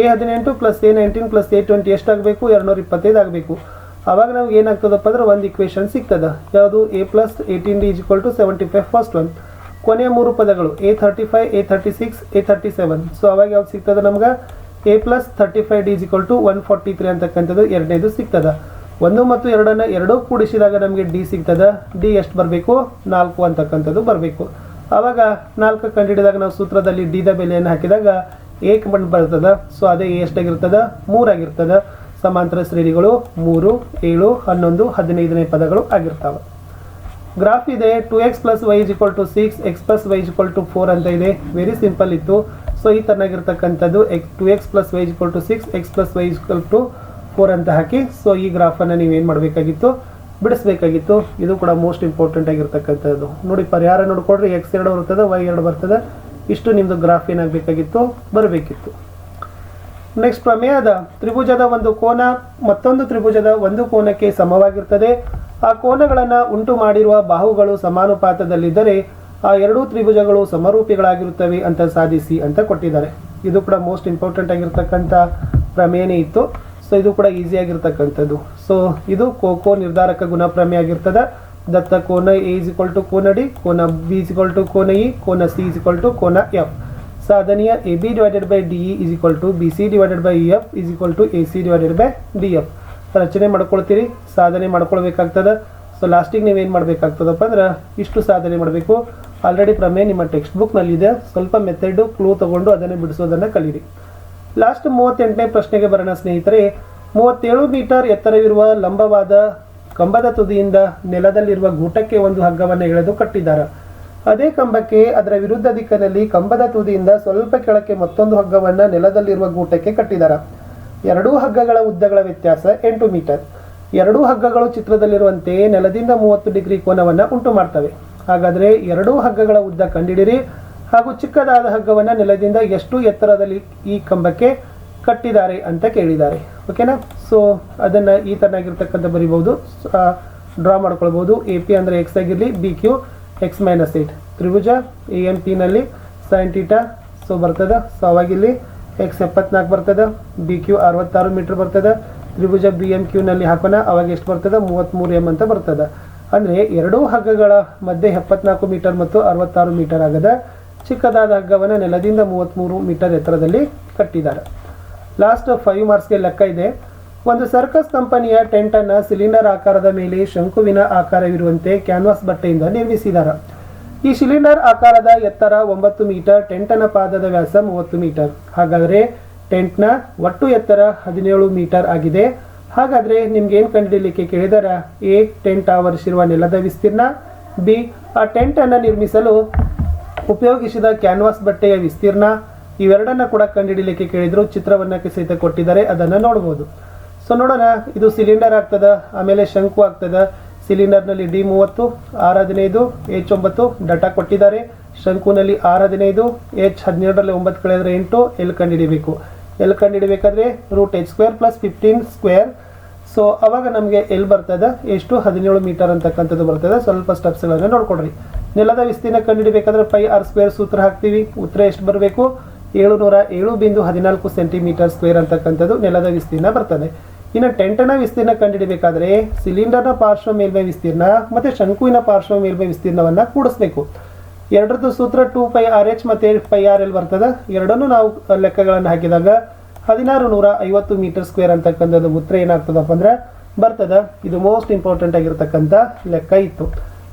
ಎ ಹದಿನೆಂಟು plus A nineteen plus A twenty ಎಷ್ಟಾಗಬೇಕು? ಎರಡುನೂರ ಇಪ್ಪತ್ತೈದು ಆಗಬೇಕು. ಅವಾಗ ನಮ್ಗೆ ಏನಾಗ್ತದಪ್ಪ ಅಂದ್ರೆ ಒಂದು ಇಕ್ವೇಷನ್ ಸಿಗ್ತದ. ಯಾವುದು? A plus eighteen D equal to seventy five first one ಕೊನೆಯ ಮೂರು ಪದಗಳು A thirty five A thirty six A thirty seven so ಅವಾಗ ಯಾವ್ದು ಸಿಗ್ತದೆ ನಮ್ಗೆ? A plus thirty five D equal to one forty three ಅಂತಕ್ಕಂಥದ್ದು ಎರಡನೇದು ಸಿಗ್ತದ. ಒಂದು ಮತ್ತು ಎರಡನ್ನ ಎರಡೂ ಕೂಡಿಸಿದಾಗ ನಮಗೆ ಡಿ ಸಿಗ್ತದ. ಡಿ ಎಷ್ಟು ಬರಬೇಕು? ನಾಲ್ಕು ಅಂತಕ್ಕಂಥದ್ದು ಬರಬೇಕು. ಅವಾಗ ನಾಲ್ಕು ಕಂಡುಹಿಡಿದಾಗ ನಾವು ಸೂತ್ರದಲ್ಲಿ ಡಿ ದ ಬೆಲೆಯನ್ನು ಹಾಕಿದಾಗ ಏಕ್ ಬಂದು ಬರ್ತದ. ಸೊ ಅದೇ ಎಷ್ಟಾಗಿರ್ತದ? ಮೂರಾಗಿರ್ತದ. ಸಮಾಂತರ ಶ್ರೇಣಿಗಳು ಮೂರು, ಏಳು, ಹನ್ನೊಂದು, ಹದಿನೈದನೇ ಪದಗಳು ಆಗಿರ್ತಾವೆ. ಗ್ರಾಫ್ ಇದೆ two X plus Y equal to six X plus Y equal to four ಅಂತ ಇದೆ. ವೆರಿ ಸಿಂಪಲ್ ಇತ್ತು. ಸೊ ಈ ತರನಾಗಿರ್ತಕ್ಕಂಥದ್ದು X two X plus Y equal to six X plus Y equal to four ಅಂತ ಹಾಕಿ so ಈ ಗ್ರಾಫನ್ನು ನೀವೇನು ಮಾಡಬೇಕಾಗಿತ್ತು? ಬಿಡಿಸ್ಬೇಕಾಗಿತ್ತು. ಇದು ಕೂಡ ಮೋಸ್ಟ್ ಇಂಪಾರ್ಟೆಂಟ್ ಆಗಿರ್ತಕ್ಕಂಥದ್ದು. ನೋಡಿ, ಪರಿಹಾರ ನೋಡ್ಕೊಡ್ರಿ ಎಕ್ಸ್ ಎರಡು ಬರ್ತದೆ ವೈ ಎರಡು ಬರ್ತದೆ. ಇಷ್ಟು ನಿಮ್ಮದು ಗ್ರಾಫ್ ಏನಾಗಬೇಕಾಗಿತ್ತು? ಬರಬೇಕಿತ್ತು. ನೆಕ್ಸ್ಟ್ ಪ್ರಮೇಯದ ತ್ರಿಭುಜದ ಒಂದು ಕೋನ ಮತ್ತೊಂದು ತ್ರಿಭುಜದ ಒಂದು ಕೋನಕ್ಕೆ ಸಮವಾಗಿರ್ತದೆ ಆ ಕೋನಗಳನ್ನು ಉಂಟು ಮಾಡಿರುವ ಬಾಹುಗಳು ಸಮಾನುಪಾತದಲ್ಲಿದ್ದರೆ ಆ ಎರಡೂ ತ್ರಿಭುಜಗಳು ಸಮರೂಪಿಗಳಾಗಿರುತ್ತವೆ ಅಂತ ಸಾಧಿಸಿ ಅಂತ ಕೊಟ್ಟಿದ್ದಾರೆ. ಇದು ಕೂಡ ಮೋಸ್ಟ್ ಇಂಪಾರ್ಟೆಂಟ್ ಆಗಿರ್ತಕ್ಕಂಥ ಪ್ರಮೇಯನೇ ಇತ್ತು. ಸೊ ಇದು ಕೂಡ ಈಸಿ ಆಗಿರ್ತಕ್ಕಂಥದ್ದು. ಸೊ ಇದು ಕೋಕೋ ನಿರ್ಧಾರಕ ಗುಣ ಪ್ರಮೇಯ ಆಗಿರ್ತದೆ. ದತ್ತ ಕೋನ ಎ ಇಸ್ ಇಕ್ವಲ್ ಟು ಕೋನ ಡಿ ಕೋನ ಬಿ ಇಸ್ ಇಕ್ವಲ್ ಟು ಕೋನ ಇ ಕೋನ ಸಿ ಇಸ್ ಇಕ್ವಲ್ ಟು ಕೋನ ಎಫ್ ಸಾಧನೆಯ A B divided by D E is equal to B C divided by E F is to A C divided by F ರಚನೆ ಮಾಡ್ಕೊಳ್ತೀರಿ, ಸಾಧನೆ ಮಾಡ್ಕೊಳ್ಬೇಕಾಗ್ತದೆ. So ಲಾಸ್ಟಿಗೆ ನೀವೇನು ಮಾಡಬೇಕಾಗ್ತದಪ್ಪ ಅಂದ್ರೆ, ಇಷ್ಟು ಸಾಧನೆ ಮಾಡಬೇಕು. ಆಲ್ರೆಡಿ ಪ್ರಮೇಯ ನಿಮ್ಮ ಟೆಕ್ಸ್ಟ್ ಬುಕ್ನಲ್ಲಿದೆ ಸ್ವಲ್ಪ ಮೆಥಡು ಕ್ಲೂ ತಗೊಂಡು ಅದನ್ನು ಬಿಡಿಸೋದನ್ನು ಕಲೀರಿ. ಲಾಸ್ಟ್ ಮೂವತ್ತೆಂಟನೇ ಪ್ರಶ್ನೆಗೆ ಬರೋಣ ಸ್ನೇಹಿತರೆ. ಮೂವತ್ತೇಳು ಮೀಟರ್ ಎತ್ತರವಿರುವ ಲಂಬವಾದ ಕಂಬದ ತುದಿಯಿಂದ ನೆಲದಲ್ಲಿರುವ ಗೂಟಕ್ಕೆ ಒಂದು ಹಗ್ಗವನ್ನು ಎಳೆದು ಕಟ್ಟಿದ್ದಾರೆ. ಅದೇ ಕಂಬಕ್ಕೆ ಅದರ ವಿರುದ್ಧ ದಿಕ್ಕಿನಲ್ಲಿ ಕಂಬದ ತುದಿಯಿಂದ ಸ್ವಲ್ಪ ಕೆಳಕ್ಕೆ ಮತ್ತೊಂದು ಹಗ್ಗವನ್ನು ನೆಲದಲ್ಲಿರುವ ಗೂಟಕ್ಕೆ ಕಟ್ಟಿದ್ದಾರೆ ಎರಡೂ ಹಗ್ಗಗಳ ಉದ್ದಗಳ ವ್ಯತ್ಯಾಸ ಎಂಟು ಮೀಟರ್. ಎರಡೂ ಹಗ್ಗಗಳು ಚಿತ್ರದಲ್ಲಿರುವಂತೆ ನೆಲದಿಂದ ಮೂವತ್ತು ಡಿಗ್ರಿ ಕೋನವನ್ನು ಉಂಟು ಮಾಡ್ತವೆ. ಹಾಗಾದರೆ ಎರಡೂ ಹಗ್ಗಗಳ ಉದ್ದ ಕಂಡಿಡಿರಿ ಹಾಗೂ ಚಿಕ್ಕದಾದ ಹಗ್ಗವನ್ನು ನೆಲದಿಂದ ಎಷ್ಟು ಎತ್ತರದಲ್ಲಿ ಈ ಕಂಬಕ್ಕೆ ಕಟ್ಟಿದ್ದಾರೆ ಅಂತ ಕೇಳಿದ್ದಾರೆ. ಓಕೆನಾ ಸೊ ಅದನ್ನು ಈ ಥರನಾಗಿರ್ತಕ್ಕಂಥ ಬರಿಬೋದು ಡ್ರಾ ಮಾಡ್ಕೊಳ್ಬೋದು ಎ ಪಿ ಅಂದರೆ ಎಕ್ಸ್ ಆಗಿರಲಿ B Q X minus eight Tribhuja A M ಪಿನಲ್ಲಿ ಸೈನ್ ಟೀಟಾ ಸೊ ಬರ್ತದೆ. ಸೊ ಅವಾಗಿಲ್ಲಿ ಎಕ್ಸ್ ಎಪ್ಪತ್ನಾಲ್ಕು ಬರ್ತದೆ. ಬಿ ಕ್ಯೂ ಅರವತ್ತಾರು ಮೀಟ್ರ್ ಬರ್ತದೆ. ತ್ರಿಭುಜ ಬಿ ಎಂ ಕ್ಯೂನಲ್ಲಿ ಹಾಕೋಣ. ಅವಾಗ ಎಷ್ಟು ಬರ್ತದೆ? ಮೂವತ್ತ್ಮೂರು ಎಂ ಅಂತ ಬರ್ತದೆ. ಅಂದರೆ ಎರಡೂ ಹಗ್ಗಗಳ ಮಧ್ಯೆ ಎಪ್ಪತ್ನಾಲ್ಕು ಮೀಟರ್ ಮತ್ತು ಅರವತ್ತಾರು ಮೀಟರ್ ಆಗದ. ಚಿಕ್ಕದಾದ ಹಗ್ಗವನ್ನು ನೆಲದಿಂದ ಮೂವತ್ತ್ಮೂರು ಮೀಟರ್ ಎತ್ತರದಲ್ಲಿ ಕಟ್ಟಿದ್ದಾರೆ. ಲಾಸ್ಟ್ ಫೈವ್ ಮಾರ್ಕ್ಸ್ಗೆ ಲೆಕ್ಕ ಇದೆ. ಒಂದು ಸರ್ಕಸ್ ಕಂಪನಿಯ ಟೆಂಟ್ ಅನ್ನು ಸಿಲಿಂಡರ್ ಆಕಾರದ ಮೇಲೆ ಶಂಕುವಿನ ಆಕಾರವಿರುವಂತೆ ಕ್ಯಾನ್ವಾಸ್ ಬಟ್ಟೆಯಿಂದ ನಿರ್ಮಿಸಿದ್ದಾರೆ ಈ ಸಿಲಿಂಡರ್ ಆಕಾರದ ಎತ್ತರ ಒಂಬತ್ತು ಮೀಟರ್, ಟೆಂಟನ ಪಾದದ ವ್ಯಾಸ ಮೂವತ್ತು ಮೀಟರ್. ಹಾಗಾದರೆ ಟೆಂಟ್ನ ಒಟ್ಟು ಎತ್ತರ ಹದಿನೇಳು ಮೀಟರ್ ಆಗಿದೆ. ಹಾಗಾದರೆ ನಿಮ್ಗೆ ಏನು ಕಂಡುಹಿಡಿಯಲಿಕ್ಕೆ ಕೇಳಿದಾರ? ಎ, ಟೆಂಟ್ ಆವರಿಸಿರುವ ನೆಲದ ವಿಸ್ತೀರ್ಣ. ಬಿ, ಆ ಟೆಂಟನ್ನು ನಿರ್ಮಿಸಲು ಉಪಯೋಗಿಸಿದ ಕ್ಯಾನ್ವಾಸ್ ಬಟ್ಟೆಯ ವಿಸ್ತೀರ್ಣ. ಇವೆರಡನ್ನ ಕೂಡ ಕಂಡುಹಿಡಿಯಲಿಕ್ಕೆ ಕೇಳಿದ್ರು ಚಿತ್ರವನ್ನಕ್ಕೆ ಸಹಿತ ಕೊಟ್ಟಿದ್ದಾರೆ, ಅದನ್ನು ನೋಡ್ಬೋದು. ಸೊ ನೋಡೋಣ, ಇದು ಸಿಲಿಂಡರ್ ಆಗ್ತದೆ, ಆಮೇಲೆ ಶಂಕು ಆಗ್ತದೆ. ಸಿಲಿಂಡರ್ನಲ್ಲಿ ಡಿ ಮೂವತ್ತು, ಆರ್ ಹದಿನೈದು ಎಚ್ ಒಂಬತ್ತು ಡಾಟಾ ಕೊಟ್ಟಿದ್ದಾರೆ. ಶಂಕುನಲ್ಲಿ ಆರ್ ಹದಿನೈದು ಎಚ್ ಹದಿನೇಳರಲ್ಲಿ ಒಂಬತ್ತು ಕಳೆದ್ರೆ ಎಂಟು ಎಲ್ಲಿ ಕಂಡುಹಿಡಿಬೇಕು. ಎಲ್ಲಿ ಕಂಡುಹಿಡಿಬೇಕಾದ್ರೆ root H square plus fifteen square so ಅವಾಗ ನಮಗೆ ಎಲ್ಲಿ ಬರ್ತದೆ, ಎಷ್ಟು? ಹದಿನೇಳು ಮೀಟರ್ ಅಂತಕ್ಕಂಥದ್ದು ಬರ್ತದೆ. ಸ್ವಲ್ಪ ಸ್ಟೆಪ್ಸ್ಗಳನ್ನು ನೋಡ್ಕೊಡ್ರಿ ನೆಲದ ವಿಸ್ತೀರ್ಣ ಕಂಡುಹಿಡಿಬೇಕಾದ್ರೆ ಪೈ ಆರ್ ಸ್ಕ್ವೇರ್ ಸೂತ್ರ ಹಾಕ್ತೀವಿ. ಉತ್ತರ ಎಷ್ಟು ಬರಬೇಕು? ಏಳು ನೂರ ಏಳು ಬಿಂದು ಹದಿನಾಲ್ಕು ಸೆಂಟಿಮೀಟರ್ ಸ್ಕ್ವೇರ್ ಅಂತಕ್ಕಂಥದ್ದು ನೆಲದ ವಿಸ್ತೀರ್ಣ ಬರ್ತದೆ. ಇನ್ನು ಟೆಂಟನ ವಿಸ್ತೀರ್ಣ ಕಂಡುಹಿಡಿಬೇಕಾದ್ರೆ ಸಿಲಿಂಡರ್ನ ಪಾರ್ಶ್ವ ಮೇಲ್ಮೈ ವಿಸ್ತೀರ್ಣ ಮತ್ತು ಶಂಕುವಿನ ಪಾರ್ಶ್ವ ಮೇಲ್ಮೈ ವಿಸ್ತೀರ್ಣವನ್ನು ಕೂಡಿಸ್ಬೇಕು. ಎರಡರದ್ದು ಸೂತ್ರ ಟೂ ಪೈ ಆರ್ ಎಚ್ ಮತ್ತು ಪೈ ಆರ್ ಎಲ್ ಬರ್ತದೆ. ಎರಡನ್ನೂ ನಾವು ಲೆಕ್ಕಗಳನ್ನು ಹಾಕಿದಾಗ ಹದಿನಾರು ನೂರ ಐವತ್ತು ಮೀಟರ್ ಸ್ಕ್ವೇರ್ ಅಂತಕ್ಕಂಥದ್ದು ಉತ್ತರ ಏನಾಗ್ತದಪ್ಪ ಅಂದ್ರೆ ಬರ್ತದ. ಇದು ಮೋಸ್ಟ್ ಇಂಪಾರ್ಟೆಂಟ್ ಆಗಿರ್ತಕ್ಕಂಥ ಲೆಕ್ಕ ಇತ್ತು.